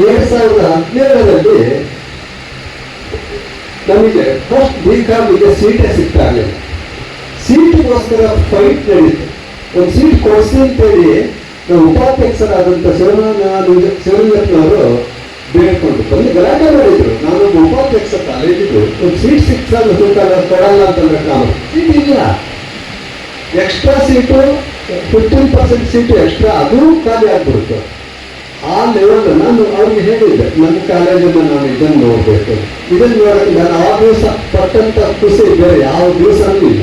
ಎರಡು ಸಾವಿರದ ಹದಿನೇಳರಲ್ಲಿ ನಮಗೆ ಫಸ್ಟ್ ಬಿ ಕಾಮಿಗೆ ಸೀಟೇ ಸಿಗ್ತಾ ಇರಲಿಲ್ಲ ಸೀಟಿಗೋಸ್ಕರ ಫೈಟ್ ನಡೀತು. ಒಂದು ಸೀಟ್ ಕೊಡಿಸಿ ಅಂತೇಳಿ ನಮ್ಮ ಉಪಾಧ್ಯಕ್ಷರಾದಂಥ ಶಿವನಾರಾಯಣ ಶಿವಲಿಂಗಪ್ಪನವರು ಬೇಡ್ಕೊಂಡು ಬಂದು ಗಲಾಟೆ ಮಾಡಿದ್ರು. ನಾನು ಒಬ್ಬ ಉಪಾಧ್ಯಕ್ಷ ಕಾಲೇಜಿದ್ರು ಒಂದು ಸೀಟ್ ಸಿಗ್ತಾ ಕೊಡಲ್ಲ ಅಂತಂದ್ರೆ ನಾನು. ಸೀಟ್ ಇಲ್ಲ. Extra seat fifteen percent seat extra ಅದು ಖಾಲಿ ಆಗ್ಬಿಡ್ತು ಆ ಲೆವೆಲ್ ನಾನು ಅವ್ರಿಗೆ ಹೇಳಿದ್ದೆ, ನನ್ನ ಕಾಲೇಜನ್ನು ನಾನು ಇದನ್ನು ನೋಡಬೇಕು. ಇದನ್ನು ನೋಡಕ್ಕೆ ನಾನು ಆ ದಿವಸ ಪಟ್ಟಂತ ಖುಷಿ ಬೇರೆ ಯಾವ ದಿವಸ ಇಲ್ಲ.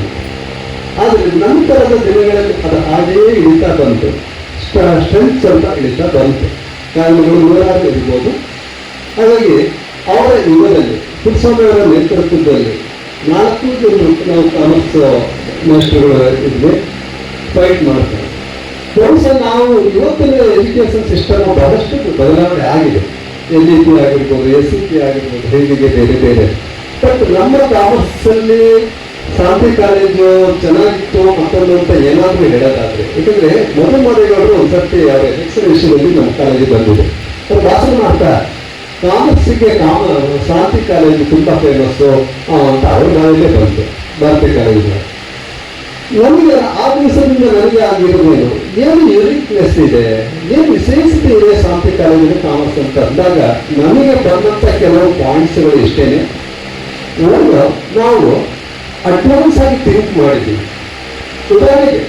ಆದರೆ ನಂತರದ ದಿನಗಳಲ್ಲಿ ಅದು ಹಾಗೆಯೇ ಇಳಿತಾ ಬಂತು. ಸ್ಟ್ರೆಂತ್ ಸ್ವಲ್ಪ ಇಳಿತಾ ಬಂತು. ಕಾರಣಗಳು ನೂರಾರು ಇರ್ಬೋದು. ಹಾಗಾಗಿ ಅವರ ಯುಗದಲ್ಲಿ ಪುರುಸಭೆಯವರ ನೇತೃತ್ವದಲ್ಲಿ ನಾಲ್ಕು ಜನ ನಾವು ಕಾಮರ್ಸ್ ಮಾಸ್ಟರ್ಗಳು ಇದ್ವಿ. ಫೈಟ್ ಮಾಡ್ತಾರೆ. ಬಹುಶಃ ನಾವು ಇವತ್ತಿನ ಎಜುಕೇಶನ್ ಸಿಸ್ಟಮ್ ಬಹಳಷ್ಟು ಬದಲಾವಣೆ ಆಗಿದೆ. ಎಲ್ ಇ ಪಿ ಆಗಿರ್ಬೋದು, ಎಸ್ ಸಿ ಪಿ ಆಗಿರ್ಬೋದು ಹೇಗೆ ಬೇರೆ ಬೇರೆ. ಬಟ್ ನಮ್ಮ ಕಾಮರ್ಸಲ್ಲಿ ಶಾಂತಿ ಕಾಲೇಜು ಚೆನ್ನಾಗಿತ್ತು ಮತ್ತೊಂದು ಅಂತ ಏನಾದರೂ ಹೇಳೋದಾದ್ರೆ ಯಾಕಂದ್ರೆ ಮೊದಲು ಮೊದಲಿಗವರು ಒಂದ್ಸರ್ತಿ ಅವರ ಎಲೆಕ್ಷನ್ ವಿಷಯದಲ್ಲಿ ನಮ್ಮ ಕಾಲೇಜಿಗೆ ಬಂದಿದೆ. ಅವ್ರು ಭಾಷಣ ಮಾಡ್ತಾ ಕಾಮರ್ಸಿಗೆ ಕಾಮ ಶಾಂತಿ ಕಾಲೇಜು ತುಂಬಾ ಫೇಮಸ್ಸು ಅಂತ ಅವ್ರ ನಾವಲ್ಲೇ ಬಂತು ಭಾರತೀಯ ಕಾಲೇಜಿನ. ನಮಗೆ ಆ ದಿವಸದಿಂದ ನನಗೆ ಆಗಿರೋದೇನು? ಏನು ಯುನಿಕ್ನೆಸ್ ಇದೆ? ಏನು ವಿಶೇಷತೆ ಇದೆ ಶಾಂತಿ ಕಾಲೇಜಿನ ಕಾಮರ್ಸ್ ಅಂತ ಅಂದಾಗ ನಮಗೆ ಬಂದಂತ ಕೆಲವು ಪಾಯಿಂಟ್ಸ್ಗಳು ಇಷ್ಟೇನೆ. ಒಂದು, ನಾವು ಅಡ್ವಾನ್ಸ್ ಆಗಿ ಥಿಂಕ್ ಮಾಡಿದ್ದೀವಿ. ಉದಾಹರಣೆಗೆ,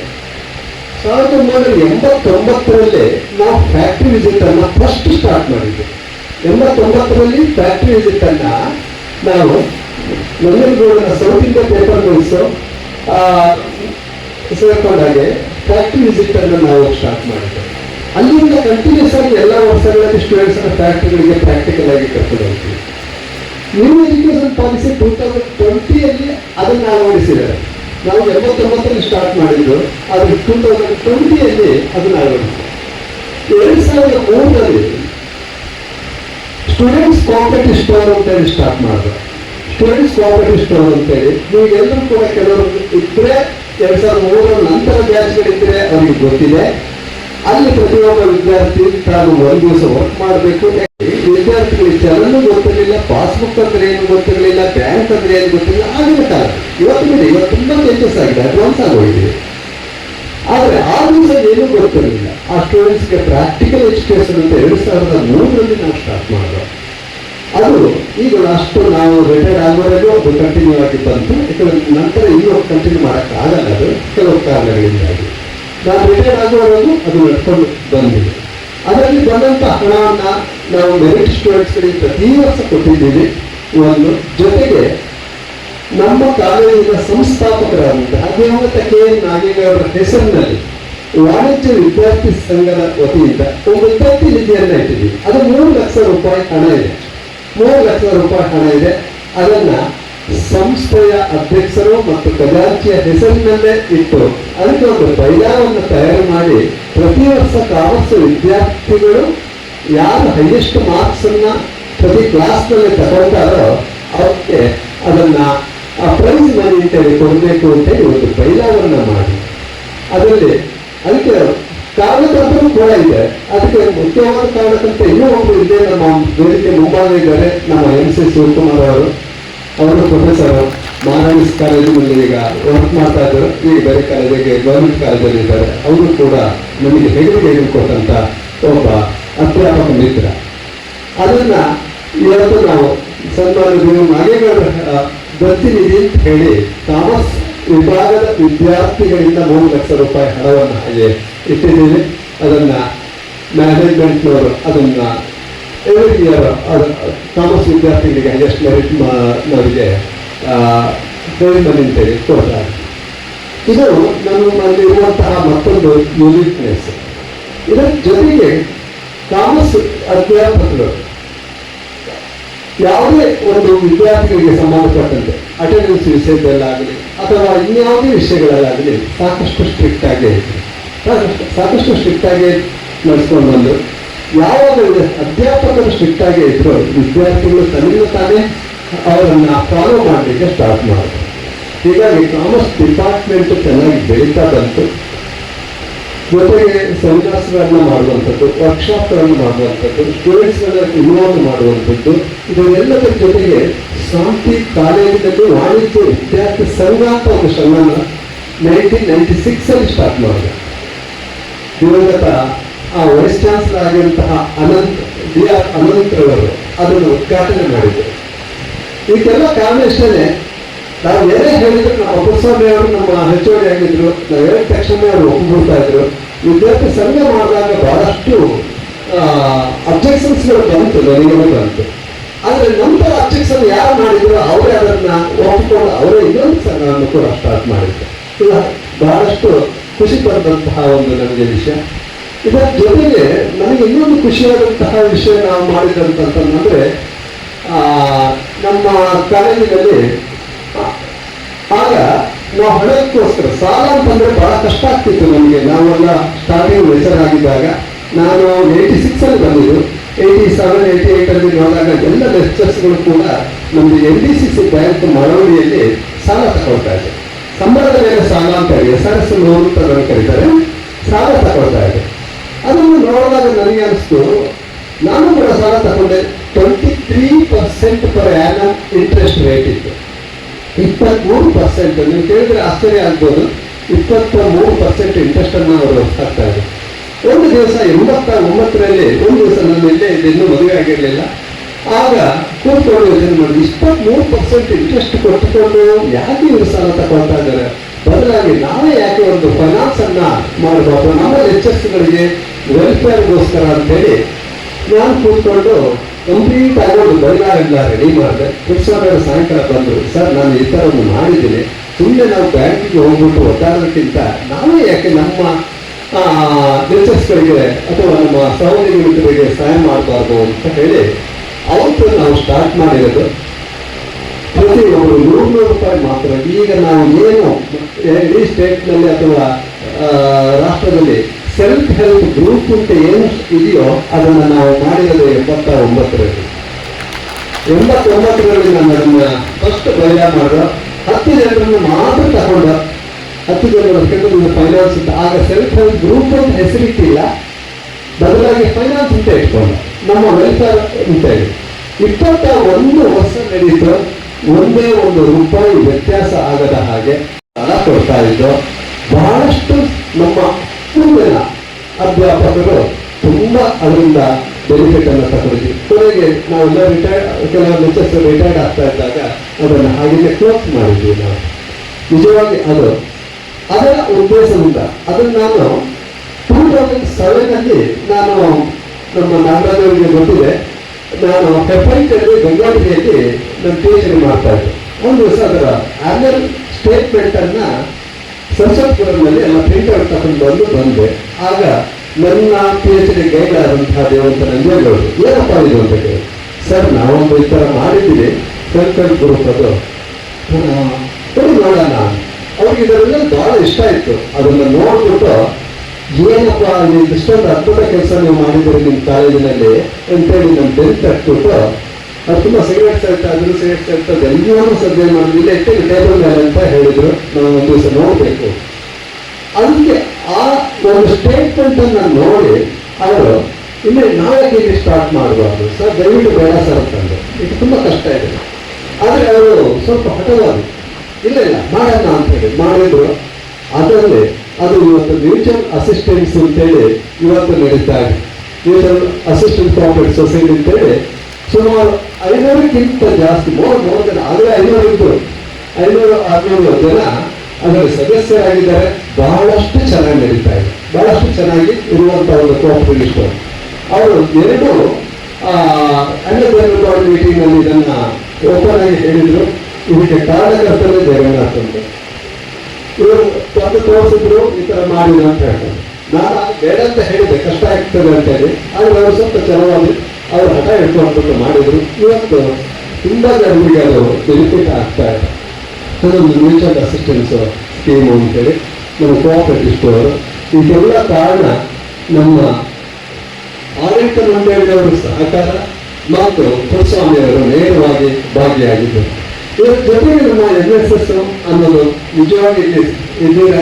ಸಾವಿರದ ಒಂಬೈನೂರ ಎಂಬತ್ತೊಂಬತ್ತರಲ್ಲಿ ನಾವು ಫ್ಯಾಕ್ಟ್ರಿ ವಿಸಿಟ್ ಅನ್ನ ಫಸ್ಟ್ ಸ್ಟಾರ್ಟ್ ಮಾಡಿದ್ವಿ. ಎಂಬತ್ತೊಂಬತ್ತರಲ್ಲಿ ಫ್ಯಾಕ್ಟ್ರಿ ವಿಸಿಟ್ ಅನ್ನ ನಾವು ನಂಜನಗೂಡಿನ ಸೌತ್ ಇಂಡಿಯಾ ಪೇಪರ್ ಮಿಲ್ಸ್ ಸೇರ್ಕೊಂಡಾಗೆ ಫ್ಯಾಕ್ಟ್ರಿ ವಿಸಿಟ್ ಅನ್ನು ನಾವು ಸ್ಟಾರ್ಟ್ ಮಾಡಿದ್ದೆ. ಅಲ್ಲಿಂದ ಕಂಟಿನ್ಯೂಸ್ ಆಗಿ ಎಲ್ಲ ವರ್ಷಗಳಲ್ಲಿ ಸ್ಟೂಡೆಂಟ್ಸ್ ಫ್ಯಾಕ್ಟ್ರಿಗಳಿಗೆ ಪ್ರಾಕ್ಟಿಕಲ್ ಆಗಿ ಕರ್ಕೊಂಡು new education policy two thousand ಟ್ವೆಂಟಿಯಲ್ಲಿ ಅದನ್ನು ಅಳವಡಿಸಿದ್ದಾರೆ ನಾವು ಎಂಬತ್ತೊಂಬತ್ತರಲ್ಲಿ ಸ್ಟಾರ್ಟ್ ಮಾಡಿದ್ದು ಆದರೆ ಟೂ ತೌಸಂಡ್ ಟ್ವೆಂಟಿಯಲ್ಲಿ ಅದನ್ನು ಅಳವಡಿಸಿದೆ ಎರಡು ಸಾವಿರದ ಮೂರರಲ್ಲಿ ಸ್ಟೂಡೆಂಟ್ಸ್ ಕಾಂಪಿಟೇಟಿವ್ ಸ್ಟೋರ್ ಅಂತ ಹೇಳಿ ಸ್ಟಾರ್ಟ್ ಮಾಡಿದ್ರು. ಸ್ಟೂಡೆಂಟ್ಸ್ ಕಾಂಪಿಟೇಟಿವ್ ಸ್ಟೋರ್ ಅಂತೇಳಿ ನೀವು ಎಲ್ಲರೂ ಕೂಡ ಕೆಲವರು ಇದ್ರೆ ಎರಡ್ ಸಾವಿರದ ಮೂರರ ನಂತರ ಬ್ಯಾಚ್ಗಳಿದ್ರೆ ಅವ್ರಿಗೆ ಗೊತ್ತಿದೆ. ಅಲ್ಲಿ ಪ್ರತಿಯೊಬ್ಬ ವಿದ್ಯಾರ್ಥಿ ತಾನು ಒಂದು ದಿವಸ ವರ್ಕ್ ಮಾಡಬೇಕು. ವಿದ್ಯಾರ್ಥಿಗಳು ಚಲನೂ ಗೊತ್ತಿರಲಿಲ್ಲ ಪಾಸ್ಬುಕ್ ಅಂದ್ರೆ ಏನು ಗೊತ್ತಿರಲಿಲ್ಲ ಬ್ಯಾಂಕ್ ಅಂದ್ರೆ ಏನು ಗೊತ್ತಿರಲಿಲ್ಲ, ಆಗಿನ ಕಾಲ. ಇವತ್ತು ಬಿಡಿ ಇವತ್ತು ತುಂಬಾ ಚೇಂಜಸ್ ಆಗಿದೆ ಅಡ್ವಾನ್ಸ್ ಆಗೋಗಿದೆ ಆದರೆ ಆ ದಿವಸ ಏನೂ ಗೊತ್ತಿರಲಿಲ್ಲ. ಆ ಸ್ಟೂಡೆಂಟ್ಸ್ಗೆ ಪ್ರಾಕ್ಟಿಕಲ್ ಎಜುಕೇಶನ್ ಅಂತ ಎರಡು ಸಾವಿರದ ಮೂರರಲ್ಲಿ ನಾವು ಸ್ಟಾರ್ಟ್ ಮಾಡಿದ್ವಿ. ಅದು ಈಗ ಅಷ್ಟು ನಾವು ರಿಟೈರ್ಡ್ ಆಗುವವರೆಗೂ ಅದು ಕಂಟಿನ್ಯೂ ಆಗಿ ಬಂತು. ಕೆಲವು ನಂತರ ಇನ್ನೂ ಕಂಟಿನ್ಯೂ ಮಾಡೋಕ್ಕಾಗಲ್ಲ ಅದು. ಕೆಲವು ಕಾರಣಗಳಿಂದಾಗಿ. ನಾವು ರಿಟೈರ್ಡ್ ಆಗುವವರೆಗೂ ಅದು ನಡ್ಕೊಂಡು ಬಂದಿದೆ. ಅದರಲ್ಲಿ ಬಂದಂತ ಹಣವನ್ನು ನಾವು ಮೆರಿಟ್ ಸ್ಟೂಡೆಂಟ್ಸ್ಗಳಿಗೆ ಪ್ರತಿ ವರ್ಷ ಕೊಟ್ಟಿದ್ದೀವಿ. ಒಂದು ಜೊತೆಗೆ ನಮ್ಮ ಕಾಲೇಜಿನ ಸಂಸ್ಥಾಪಕರಾದಂತಹ ದೇವತ ಕೆ ನಾಗೇಗೌಡರ ಹೆಸರಿನಲ್ಲಿ ವಾಣಿಜ್ಯ ವಿದ್ಯಾರ್ಥಿ ಸಂಘದ ವತಿಯಿಂದ ಒಂದು ವಿದ್ಯಾರ್ಥಿ ನಿಧಿಯನ್ನ ಇಟ್ಟಿದ್ದೀವಿ. ಅದು ಮೂರು ಲಕ್ಷ ರೂಪಾಯಿ ಹಣ ಇದೆ. ಮೂರು ಲಕ್ಷ ರೂಪಾಯಿ ಹಣ ಇದೆ. ಅದನ್ನ ಸಂಸ್ಥೆಯ ಅಧ್ಯಕ್ಷರು ಮತ್ತು ಖಜಾಂಚಿಯ ಹೆಸರಿನಲ್ಲೇ ಇಟ್ಟು ಅದಕ್ಕೆ ಒಂದು ಬೈಲಾವನ್ನು ತಯಾರು ಮಾಡಿ ಪ್ರತಿ ವರ್ಷ ಕಾಮರ್ಸ್ ವಿದ್ಯಾರ್ಥಿಗಳು ಯಾರು ಹೈಯೆಸ್ಟ್ ಮಾರ್ಕ್ಸ್ ಅನ್ನ ಪ್ರತಿ ಕ್ಲಾಸ್ನಲ್ಲಿ ತಗೊಳ್ತಾರೋ ಅವಕ್ಕೆ ಅದನ್ನ ಆ ಪ್ರೈಸ್ ಮನಿ ಅಂತೇಳಿ ಕೊಡಬೇಕು ಅಂತೇಳಿ ಒಂದು ಬೈಲಾವನ್ನ ಮಾಡಿ. ಅದರಲ್ಲಿ ಅದಕ್ಕೆ ಕಾರಣಕರ್ತರು ಕೂಡ ಇದೆ. ಅದಕ್ಕೆ ಮುಖ್ಯವಾದ ಕಾರಣಕ್ಕಂತ ಇನ್ನೂ ಒಂದು ಇದೆ. ನಮ್ಮ ವೇದಿಕೆ ಮುಂಭಾಗ ಇದ್ದಾರೆ. ನಮ್ಮ ಎಂ ಸಿ ಶಿವಕುಮಾರ್ ಅವರು ಅವರು ಪ್ರೊಫೆಸರ್ ಕಾಲೇಜು ಕಾಲೇಜಿನಲ್ಲಿ ಈಗ ವರ್ಕ್ ಮಾಡ್ತಾ ಇದ್ದರು. ಈಗ ಬೇರೆ ಕಾಲೇಜಿಗೆ ಗೌರ್ಮೆಂಟ್ ಕಾಲೇಜಲ್ಲಿ ಇದ್ದಾರೆ. ಅವರು ಕೂಡ ನಮಗೆ ಹೆಗಲಿಗೆ ಕೊಟ್ಟಂತ ಒಬ್ಬ ಅಧ್ಯಾಪಕ ಮಿತ್ರ. ಅದನ್ನ ಇವತ್ತು ನಾವು ಸನ್ಮಾನ ನಾಗೇಗೌಡ ಪ್ರತಿನಿಧಿ ನಿಧಿ ಅಂತ ಹೇಳಿ ಕಾಮರ್ಸ್ ವಿಭಾಗದ ವಿದ್ಯಾರ್ಥಿಗಳಿಂದ ಮೂರು ಲಕ್ಷ ರೂಪಾಯಿ ಹಣವನ್ನು ಹಾಗೆ ಇಟ್ಟಿದ್ದೀವಿ. ಅದನ್ನ ಮ್ಯಾನೇಜ್ಮೆಂಟ್ನವರು ಅದನ್ನ ಎವ್ರಿ ಇಯರ್ ಕಾಮರ್ಸ್ ವಿದ್ಯಾರ್ಥಿಗಳಿಗೆ ಹೈಯೆಸ್ಟ್ ಮೆರಿಟ್ ನವರಿಗೆ ಅಂತೇಳಿ ಕೊಡ್ತಾರೆ. ಇದು ನಮ್ಮಲ್ಲಿ ಇರುವಂತಹ ಮತ್ತೊಂದು ಯೂನಿಕ್ನೆಸ್ ಇದರ ಜೊತೆಗೆ ಕಾಮರ್ಸ್ ಅಧ್ಯಾಪಕರು ಯಾವುದೇ ಒಂದು ವಿದ್ಯಾರ್ಥಿಗಳಿಗೆ ಸಂಬಂಧಪಟ್ಟಂತೆ ಅಟೆಂಡೆನ್ಸ್ ವಿಷಯದಲ್ಲಾಗಲಿ ಅಥವಾ ಇನ್ಯಾವುದೇ ವಿಷಯಗಳಲ್ಲಾಗಲಿ ಸಾಕಷ್ಟು ಸ್ಟ್ರಿಕ್ಟ್ ಆಗಿ ಸಾಕಷ್ಟು ಸ್ಟ್ರಿಕ್ಟ್ ಆಗಿ ನಡೆಸ್ಕೊಂಡು ಬಂದು ಯಾವಾಗ ಅಧ್ಯಾಪಕರು ಸ್ಟ್ರಿಕ್ಟ್ ಆಗಿ ಇದ್ರು ವಿದ್ಯಾರ್ಥಿಗಳು ತನ್ನಿಂದ ತಾನೇ ಅವರನ್ನು ಫಾಲೋ ಮಾಡಲಿಕ್ಕೆ ಸ್ಟಾರ್ಟ್ ಮಾಡಿದ್ರು. ಹೀಗಾಗಿ ಕಾಮರ್ಸ್ ಡಿಪಾರ್ಟ್ಮೆಂಟ್ ಚೆನ್ನಾಗಿ ಬೆಳೀತಾ ಬಂತು. ಜೊತೆಗೆ ಸೆಮಿನಾರ್ಸ್ಗಳನ್ನ ಮಾಡುವಂಥದ್ದು ವರ್ಕ್ಶಾಪ್ಗಳನ್ನು ಮಾಡುವಂಥದ್ದು ಸ್ಟೂಡೆಂಟ್ಸ್ಗಳ ಇನ್ವಾಲ್ವ್ ಮಾಡುವಂಥದ್ದು, ಇದೆಲ್ಲದರ ಜೊತೆಗೆ ಶಾಂತಿ ಕಾಲೇಜಿನಲ್ಲಿ ವಾಣಿಜ್ಯ ವಿದ್ಯಾರ್ಥಿ ಸಂಘ ಅಂತ ಒಂದು ಸಂಘನ ನೈನ್ಟೀನ್ ನೈಂಟಿ ಸಿಕ್ಸ್ ಅಲ್ಲಿ ಸ್ಟಾರ್ಟ್ ಮಾಡಿದೆ. ದಿವಂಗತ ಆ ವೈಸ್ ಚಾನ್ಸಲರ್ ಆಗಿರುವಂತಹ ಅನಂತ್, ಡಿ ಆರ್ ಅನಂತ್ರವರು ಅದನ್ನು ಉದ್ಘಾಟನೆ ಮಾಡಿದರು. ಇದಕ್ಕೆಲ್ಲ ಕಾರಣ ಇಷ್ಟೇ ನಾವು ಏನೇ ಹೇಳಿದ್ರು ನಮ್ಮ ಅವರು ನಮ್ಮ ಹೆಚ್ಚುವರಿ ಆಗಿದ್ರು ನಾವು ಹೇಳಿದ ತಕ್ಷಣ ಅವರು ಒಪ್ಪಿಬಿಡ್ತಾ ಇದ್ರು. ವಿದ್ಯಾರ್ಥಿ ಸಂಘ ಮಾಡಿದಾಗ ಬಹಳಷ್ಟು ಅಬ್ಜೆಕ್ಷನ್ಸ್ಗಳು ಬಂತು ನನಗೆ ಬಂತು. ಆದರೆ ನಂತರ ಅಬ್ಜೆಕ್ಷನ್ ಯಾರು ಮಾಡಿದ್ರು ಅವರೇ ಅದನ್ನ ಒಪ್ಪಿಕೊಂಡು ಅವರೇ ಇನ್ನೊಂದು ಸಂಘವನ್ನು ಕೂಡ ಸ್ಟಾರ್ಟ್ ಮಾಡಿದ್ರು. ಇಲ್ಲ ಬಹಳಷ್ಟು ಖುಷಿ ಪಡೆದಂತಹ ಒಂದು ನನಗೆ ವಿಷಯ. ಇದರ ಜೊತೆಗೆ ನನಗೆ ಇನ್ನೊಂದು ಖುಷಿಯಾದಂತಹ ವಿಷಯ ನಾವು ಆ, ನಮ್ಮ ಕಾಲೇಜಿನಲ್ಲಿ ಆಗ ನಾವು ಹಣಕ್ಕೋಸ್ಕರ ಸಾಲ ಅಂತಂದ್ರೆ ಬಹಳ ಕಷ್ಟ ಆಗ್ತಿತ್ತು ನಮಗೆ. ನಾವೆಲ್ಲ ಸ್ಟಾರ್ಟಿಂಗ್ ಹೆಸರಾಗಿದ್ದಾಗ ನಾನು ಏಯ್ಟಿ ಸಿಕ್ಸ್ ಅಲ್ಲಿ ಬಂದಿದ್ದು. ಏಯ್ಟಿ ಸೆವೆನ್ ಏಯ್ಟಿ ಏಟ್ ಅಲ್ಲಿ ಹೋದಾಗ ಎಲ್ಲ ಲೆಕ್ಚರ್ಸ್ಗಳು ಕೂಡ ನಮ್ದು N D C C bank ಮರವಣಿಯಲ್ಲಿ ಸಾಲ ತಗೊಳ್ತಾ ಇದೆ. ಸಂಬಳದ ಮೇಲೆ ಸಾಲ ಅಂತ ಹೇಳಿ ಎಸ್ ಆರ್ ಎಸ್ ಲೋನ್ ಅಂತ ಕರೀತಾರೆ. ಸಾಲ ತಗೊಳ್ತಾ ಇದೆ. ಅದನ್ನು ನೋಡಿದಾಗ ನನಗೆ ಅನಿಸ್ತು, ನಾನು ಕೂಡ ಸಾಲ ತಗೊಂಡೆ. Twenty three percent per annum interest rate ಇತ್ತು. ಇಪ್ಪತ್ಮೂರು ಪರ್ಸೆಂಟ್ ನೀವು ಕೇಳಿದ್ರೆ ಆಶ್ಚರ್ಯ ಆಗ್ಬೋದು. ಇಪ್ಪತ್ತ ಮೂರು ಪರ್ಸೆಂಟ್ ಇಂಟ್ರೆಸ್ಟನ್ನು ಅವರು ಹಾಕ್ತಾ ಇದ್ರು ಒಂದು ದಿವಸ ಎಂಬತ್ತ ಒಂಬತ್ತರಲ್ಲಿ ಒಂದು ದಿವಸ ನನ್ನ ಇಲ್ಲೇ ಇನ್ನೂ ಮದುವೆ ಆಗಿರಲಿಲ್ಲ. ಆಗ ಕೂತ್ಕೊಂಡು ಯೋಚನೆ ಮಾಡಿದ್ವಿ ಇಪ್ಪತ್ಮೂರು ಪರ್ಸೆಂಟ್ ಇಂಟ್ರೆಸ್ಟ್ ಕೊಟ್ಟುಕೊಂಡು ಯಾಕೆ ಇವರು ಸಾಲ ತಗೊಳ್ತಾ ಇದ್ದಾರೆ? ಬದಲಾಗಿ ನಾವೇ ಯಾಕೆ ಒಂದು ಫೈನಾನ್ಸ್ ಅನ್ನ ಮಾಡಬಾರ್ದು ನಮ್ಮ ಲೆಕ್ಚರ್ಸ್ಗಳಿಗೆ ವೆಲ್ಫೇರ್ಗೋಸ್ಕರ ಅಂತೇಳಿ ನಾನು ಕೂತ್ಕೊಂಡು ಕಂಪ್ಲೀಟ್ ಆಗಿ ಒಂದು ಬೈಲಾರ್ ಎಲ್ಲ ರೆಡಿ ಮಾಡಿದೆ ಕೃಷ್ಣರಾವ್ ಸಾಯಂಕಾಲ ಬಂದರು ಸರ್ ನಾನು ಈ ಥರ ಒಂದು ಮಾಡಿದ್ದೀನಿ. ಸುಮ್ಮನೆ ನಾವು ಬ್ಯಾಂಕಿಗೆ ಹೋಗ್ಬಿಟ್ಟು ಒದ್ದಾಡೋದಕ್ಕಿಂತ ನಾವೇ ಯಾಕೆ ನಮ್ಮ ಲೆಕ್ಚರ್ಸ್ಗಳಿಗೆ ಅಥವಾ ನಮ್ಮ ಸಹೋದರಿಗಳಿಗೆ ಸಹಾಯ ಮಾಡಬಾರ್ದು ಅಂತ ಹೇಳಿ ಅವತ್ತು ನಾವು ಸ್ಟಾರ್ಟ್ ಮಾಡಿರೋದು. ಪ್ರತಿಯೊಬ್ಬರು ನೂರು ನೂರು ರೂಪಾಯಿ ಮಾತ್ರ. ಈಗ ನಾವು ಏನು ಈ ಸ್ಟೇಟ್ನಲ್ಲಿ ಅಥವಾ ರಾಷ್ಟ್ರದಲ್ಲಿ ಸೆಲ್ಫ್ ಹೆಲ್ಪ್ ಗ್ರೂಪ್ ಅಂತ ಏನು ಇದೆಯೋ ಅದನ್ನು ನಾವು ಮಾಡಿರೋದು ಎಂಬತ್ತ ಒಂಬತ್ತರಲ್ಲಿ ಎಂಬತ್ತೊಂಬತ್ತರಲ್ಲಿ ನಾನು ಅದನ್ನ ಫಸ್ಟ್ ಬಯಲ ಮಾಡೋ ಹತ್ತು ಜನರನ್ನು ಮಾತ್ರ ತಗೊಂಡ. ಹತ್ತು ಜನರ ಕೆಲವು ಫೈನಾನ್ಸ್ ಅಂತ ಆಗ ಸೆಲ್ಫ್ ಹೆಲ್ಪ್ ಗ್ರೂಪ್ ಅಂತ ಹೆಸರಿಟ್ಟಿಲ್ಲ ಬದಲಾಗಿ ಫೈನಾನ್ಸ್ ಅಂತ ಇಟ್ಕೊಂಡ. ನಮ್ಮ ವೆಲ್ಫೇರ್ ಅಂತ ಹೇಳಿ. ಇಪ್ಪತ್ತ ಒಂದು ವರ್ಷ ನಡೀತು ಒಂದೇ ಒಂದು ರೂಪಾಯಿ ವ್ಯತ್ಯಾಸ ಆಗದ ಹಾಗೆ ಹಣ ಕೊಡ್ತಾ ಇದ್ದು, ಬಹಳಷ್ಟು ನಮ್ಮ ಮುಂದಿನ ಅಧ್ಯಾಪಕರು ತುಂಬಾ ಅದರಿಂದ ಬೆನಿಫಿಟ್ ಅನ್ನು ತಗೊಳ್ತೀವಿ ಕೊನೆಗೆ ನಾವೆಲ್ಲ ರಿಟೈರ್ಡ್ ಕೆಲವು ಲೆಕ್ಚರ್ಸ್ ರಿಟೈರ್ಡ್ ಆಗ್ತಾ ಇದ್ದಾಗ ಅದನ್ನು ಹಾಗೆಯೇ ಕ್ಲೋಸ್ ಮಾಡಿದ್ವಿ ನಾವು. ನಿಜವಾಗಿ ಅದು ಅದರ ಉದ್ದೇಶದಿಂದ ಅದನ್ನು ನಾನು ಟೂ ತೌಸಂಡ್ ಸೆವೆನ್ ಅಲ್ಲಿ ನಾನು ನಮ್ಮ ನಾಗರಾಜವರಿಗೆ ಗೊತ್ತಿದೆ, ನಾನು ಹೆಪೈಟಲ್ಲಿ ಬೆಂಗಳೂರಿನಲ್ಲಿ ನಾನು ಡಿ ಮಾಡ್ತಾ ಇದ್ದೆ. ಒಂದು ದಿವಸ ಅದರ ಆನ್ಯಲ್ ಸ್ಟೇಟ್ಮೆಂಟ್ ಅನ್ನ ಸಂಸತ್ಪುರದಲ್ಲಿ ಎಲ್ಲ ಪ್ರಿಂಟ್ ತಗೊಂಡು ಬಂದು ಬಂದೆ. ಆಗ ನನ್ನ ಪಿ ಎಚ್ ಡಿ ಗೈಡ್ ಆದಂತಹ ದೇವಂತ ನಂಜೇಗೌಡರು ಏನಪ್ಪ ಇದು? ಅಂತ ಕೇಳಿ ಸರ್, ನಾವೊಂದು ಈ ಥರ ಮಾಡಿದ್ದೀವಿ. ಕಂಕಣ್ ಗ್ರೂಪ್ ಅದು ನೋಡೋಣ ಅವ್ರಿಗೆ ಇದರಲ್ಲಿ ಬಹಳ ಇಷ್ಟ ಆಯ್ತು ಅದನ್ನ ನೋಡ್ಬಿಟ್ಟು, ಏನಪ್ಪ, ನೀವು ಇಷ್ಟೊಂದು ಅದ್ಭುತ ಕೆಲಸ ನೀವು ಮಾಡಿದ್ದೀರಿ ನಿಮ್ಮ ಕಾಲೇಜಿನಲ್ಲಿ ಅಂತೇಳಿ ನಮ್ಮ ಬೆಂತ್ ತಟ್ಬಿಟ್ಟು ಅವ್ರು ತುಂಬ ಸಿಗರೇಟ್ ಇತ್ತು ಅದನ್ನು ಸಿಗರೇಟ್ ಸೇರ್ತಾ ಇದ್ರು. ಎಲ್ಲವನ್ನೂ ಸದ್ಯ ಮಾಡಿದ್ರೆ ಇಲ್ಲ ಇಟ್ಟಿಗೆ ಟೇಬಲ್ ಮೇಲೆ ಅಂತ ಹೇಳಿದ್ರು. ನಾವು ಒಂದು ದಿವಸ ನೋಡಬೇಕು. ಅದಕ್ಕೆ ಆ ಒಂದು ಸ್ಟೇಟ್ಮೆಂಟ್ ಅನ್ನ ನೋಡಿ, ಅವರು ಇಲ್ಲಿ ನಾಳೆ ಹೀಗೆ ಸ್ಟಾರ್ಟ್ ಮಾಡಬಾರ್ದು. ಸರ್, ದಯವಿಟ್ಟು ಬೇಡ ಸರ್ ಅಂತಂದು ಇದು ತುಂಬಾ ಕಷ್ಟ ಇದೆ. ಆದರೆ ಅವರು ಸ್ವಲ್ಪ ಹಠವಾಗಿ, ಇಲ್ಲ ಇಲ್ಲ, ಮಾಡೋಣ ಅಂತ ಹೇಳಿ, ಮಾಡಿದ್ರು. ಅದರಲ್ಲಿ ಅದು ಇವತ್ತು ಮ್ಯೂಚುವಲ್ ಅಸಿಸ್ಟೆನ್ಸ್ ಅಂತೇಳಿ ಇವತ್ತು ನಡೀತಾ ಇದೆ ಮ್ಯೂಚುವಲ್ ಅಸಿಸ್ಟೆಂಟ್ ಪ್ರಾಫಿಟ್ ಸೊಸೈಟಿ ಅಂತೇಳಿ ಸುಮಾರು ಐನೂರಕ್ಕಿಂತ ಜಾಸ್ತಿ ಮೂರು ಮೂರು ಜನ ಆದರೆ ಐನೂರು ಇದ್ದರು ಐನೂರು, ಆರ್ನೂರು ಜನ ಅದರ ಸದಸ್ಯರಾಗಿದ್ದಾರೆ. ಬಹಳಷ್ಟು ಚೆನ್ನಾಗಿ ನಡೀತಾ ಇದೆ. ಬಹಳಷ್ಟು ಚೆನ್ನಾಗಿ ಇರುವಂತಹ ಒಂದು ಕೋಪರೇಟಿವ್ ಅವರು ಎರಡು ಅಂಡರ್ ಜನರಲ್ ಮೀಟಿಂಗ್ ಅಲ್ಲಿ ಇದನ್ನ ಓಪನ್ ಆಗಿ ಹೇಳಿದ್ರು. ಇದಕ್ಕೆ ಕಾರಣಕರ್ತನೇ ಜಗನ್ನಾಥ್ ಅಂತ. ಇವರು ತಂದು ತೋರಿಸಿದ್ರು, ಈ ತರ ಮಾಡಿದ್ರು ಅಂತ ಹೇಳ್ತಾರೆ. ನಾನು ಬೇಡ ಅಂತ ಹೇಳಿದೆ, ಕಷ್ಟ ಆಗ್ತದೆ ಅಂತ ಹೇಳಿ. ಆದ್ರೆ ಅವರು ಸ್ವಲ್ಪ ಚೆನ್ನಾಗಿ ಅವರು ಹಠ ಇಟ್ಕೊಂಡ್ಬಿಟ್ಟು ಮಾಡಿದ್ರು. ಇವತ್ತು ತುಂಬಾ ಜನರಿಗೆ ಅದು ಬೆನಿಫಿಟ್ ಆಗ್ತಾ ಇದೆ. ಅದೊಂದು ಮ್ಯೂಚುವಲ್ ಅಸಿಸ್ಟೆನ್ಸ್ ಸ್ಕೀಮು ಅಂತೇಳಿ ನಮ್ಮ ಕೋಆಪರೇಟಿವ್ ಸ್ಟೋರ್ ಇದೆಲ್ಲ ಕಾರಣ ನಮ್ಮ ಆಡಳಿತ ಮಂಡಳಿಯವರ ಸಹಕಾರ ಮತ್ತು ಪುರಸ್ವಾಮಿಯವರು ನೇರವಾಗಿ ಭಾಗಿಯಾಗಿದ್ದರು ಇದರ ಜೊತೆಗೆ ನಮ್ಮ ಎನ್ ಎಸ್ ಎಸ್ ಅನ್ನೋದು ನಿಜವಾಗಿ ಇದ್ದೀರಾ?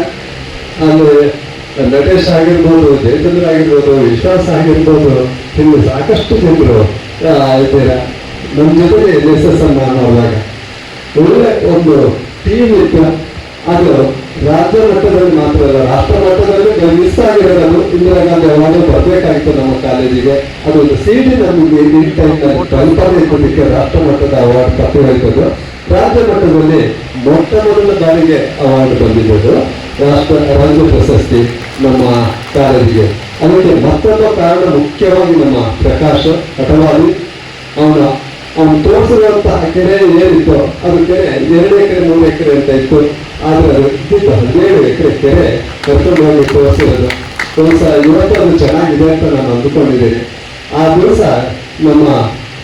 ಅಂದರೆ ನಟೇಶ್ ಆಗಿರ್ಬೋದು ಜಯಚಂದ್ರ ಆಗಿರ್ಬೋದು, ವಿಶ್ವಾಸ ಆಗಿರ್ಬೋದು ಇನ್ನು ಸಾಕಷ್ಟು ಜನರು ಇದ್ದೀರಾ? ನಮ್ಮ ಜೊತೆ ಎಸ್ ಎಸ್ ಅನ್ನ ನೋಡುವಾಗ ಒಳ್ಳೆ ಒಂದು ಟೀಮ್ ಇತ್ತು ಅದು ರಾಜ್ಯ ಮಟ್ಟದಲ್ಲಿ ಮಾತ್ರ ಅಲ್ಲ, ರಾಷ್ಟ್ರ ಮಟ್ಟದಲ್ಲಿ ಮಿಸ್ ಆಗಿರೋದು ಇಂದಿರಾ ಗಾಂಧಿ ಅವಾರ್ಡ್ ಬರಬೇಕಾಗಿತ್ತು ನಮ್ಮ ಕಾಲೇಜಿಗೆ. ಅದು ಒಂದು ಸೀಟಿ ನಮಗೆ ಕಲ್ಪನೆ ಕೊಡಲಿಕ್ಕೆ ರಾಷ್ಟ್ರ ಮಟ್ಟದ ಅವಾರ್ಡ್ ತಪ್ಪಿ ಹೋಯ್ತದ್ದು ರಾಜ್ಯ ಮಟ್ಟದಲ್ಲಿ ಮೊಟ್ಟ ಮೊದಲ ಬಾರಿಗೆ ಅವಾರ್ಡ್ ಬಂದಿದ್ದು ರಾಷ್ಟ್ರ, ರಾಜ್ಯ ಪ್ರಶಸ್ತಿ. ನಮ್ಮ ಕಾಲೇಜಿಗೆ ಅದಕ್ಕೆ ಮತ್ತೊಂದು ಕಾರಣ ಮುಖ್ಯವಾಗಿ ನಮ್ಮ ಪ್ರಕಾಶ ಅಥವಾ ಅವನ, ಅವನು ತೋರಿಸಿರುವಂತಹ ಕೆರೆ ಏನಿತ್ತು ಅದು ಕೆರೆ, ಎರಡು ಎಕರೆ, ಮೂರು ಎಕರೆ ಅಂತ ಇತ್ತು. ಆದರೆ ಅದು ಇದ್ದಿದ್ದು ಹದಿನೇಳು ಎಕರೆ ಕೆರೆ ಕರ್ಕೊಂಡು ತೋರಿಸಿರೋದು. ದಿವಸ ಇವತ್ತು ಅದು ಚೆನ್ನಾಗಿದೆ ಅಂತ ನಾನು ಅಂದುಕೊಂಡಿದ್ದೇನೆ. ಆ ದಿವಸ ನಮ್ಮ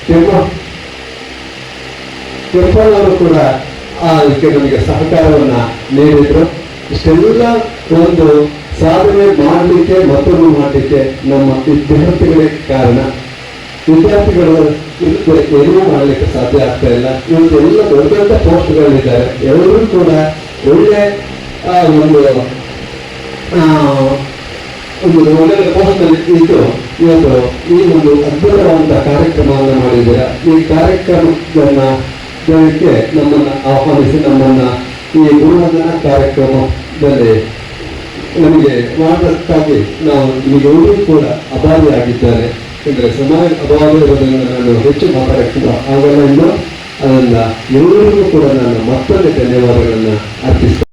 ಕೆಮ್ಮ ಕೆಂಪನವರು ಕೂಡ ಆ ಇದಕ್ಕೆ ನಮಗೆ ಸಹಕಾರವನ್ನು ನೀಡಿದ್ರು. ಇಷ್ಟೆಲ್ಲ ಒಂದು ಸಾಧನೆ ಮಾಡಲಿಕ್ಕೆ ಮತ್ತೊಂದು ಮಾಡಲಿಕ್ಕೆ ನಮ್ಮ ವಿದ್ಯಾರ್ಥಿಗಳೇ ಕಾರಣ. ವಿದ್ಯಾರ್ಥಿಗಳು ಏನೂ ಮಾಡಲಿಕ್ಕೆ ಸಾಧ್ಯ ಆಗ್ತಾ ಇಲ್ಲ. ಇವತ್ತು ಎಲ್ಲ ದೊಡ್ಡ ದೊಡ್ಡ ಪೋಸ್ಟ್ಗಳಿದ್ದಾರೆ. ಎಲ್ಲರೂ ಕೂಡ ಒಳ್ಳೆ ಒಂದು ಒಂದು ಒಳ್ಳೆ ಪೋಸ್ಟ್ನಲ್ಲಿ ಇದ್ದು ಇವತ್ತು ಈ ಒಂದು ಅದ್ಭುತವಾದಂತಹ ಕಾರ್ಯಕ್ರಮವನ್ನು ಮಾಡಿದ್ದೀರಾ. ಈ ಕಾರ್ಯಕ್ರಮವನ್ನು ನಮ್ಮನ್ನ ಆಹ್ವಾನಿಸಿ ನಮ್ಮನ್ನ ಈ ಗುರುವಂದನ ಕಾರ್ಯಕ್ರಮದಲ್ಲಿ ನಮಗೆ ಮಾಡಕ್ಕಾಗಿ ನಾವು ನಿಮಗೆ ಕೂಡ ಅಭಾವಿಯಾಗಿದ್ದಾರೆ ಅಂದರೆ ಸಮಾಜ ಅಭಾವ ಇರೋದನ್ನು ನಾನು ಹೆಚ್ಚು ಮಾತಾಡಕ್ಕಿಲ್ಲ ಆಗಲ್ಲ ನಾನು ಅದನ್ನು ಎಲ್ಲರಿಗೂ ಕೂಡ ನಾನು ಮತ್ತೊಂದು ಧನ್ಯವಾದಗಳನ್ನು ಅರ್ಪಿಸ್ತೇನೆ.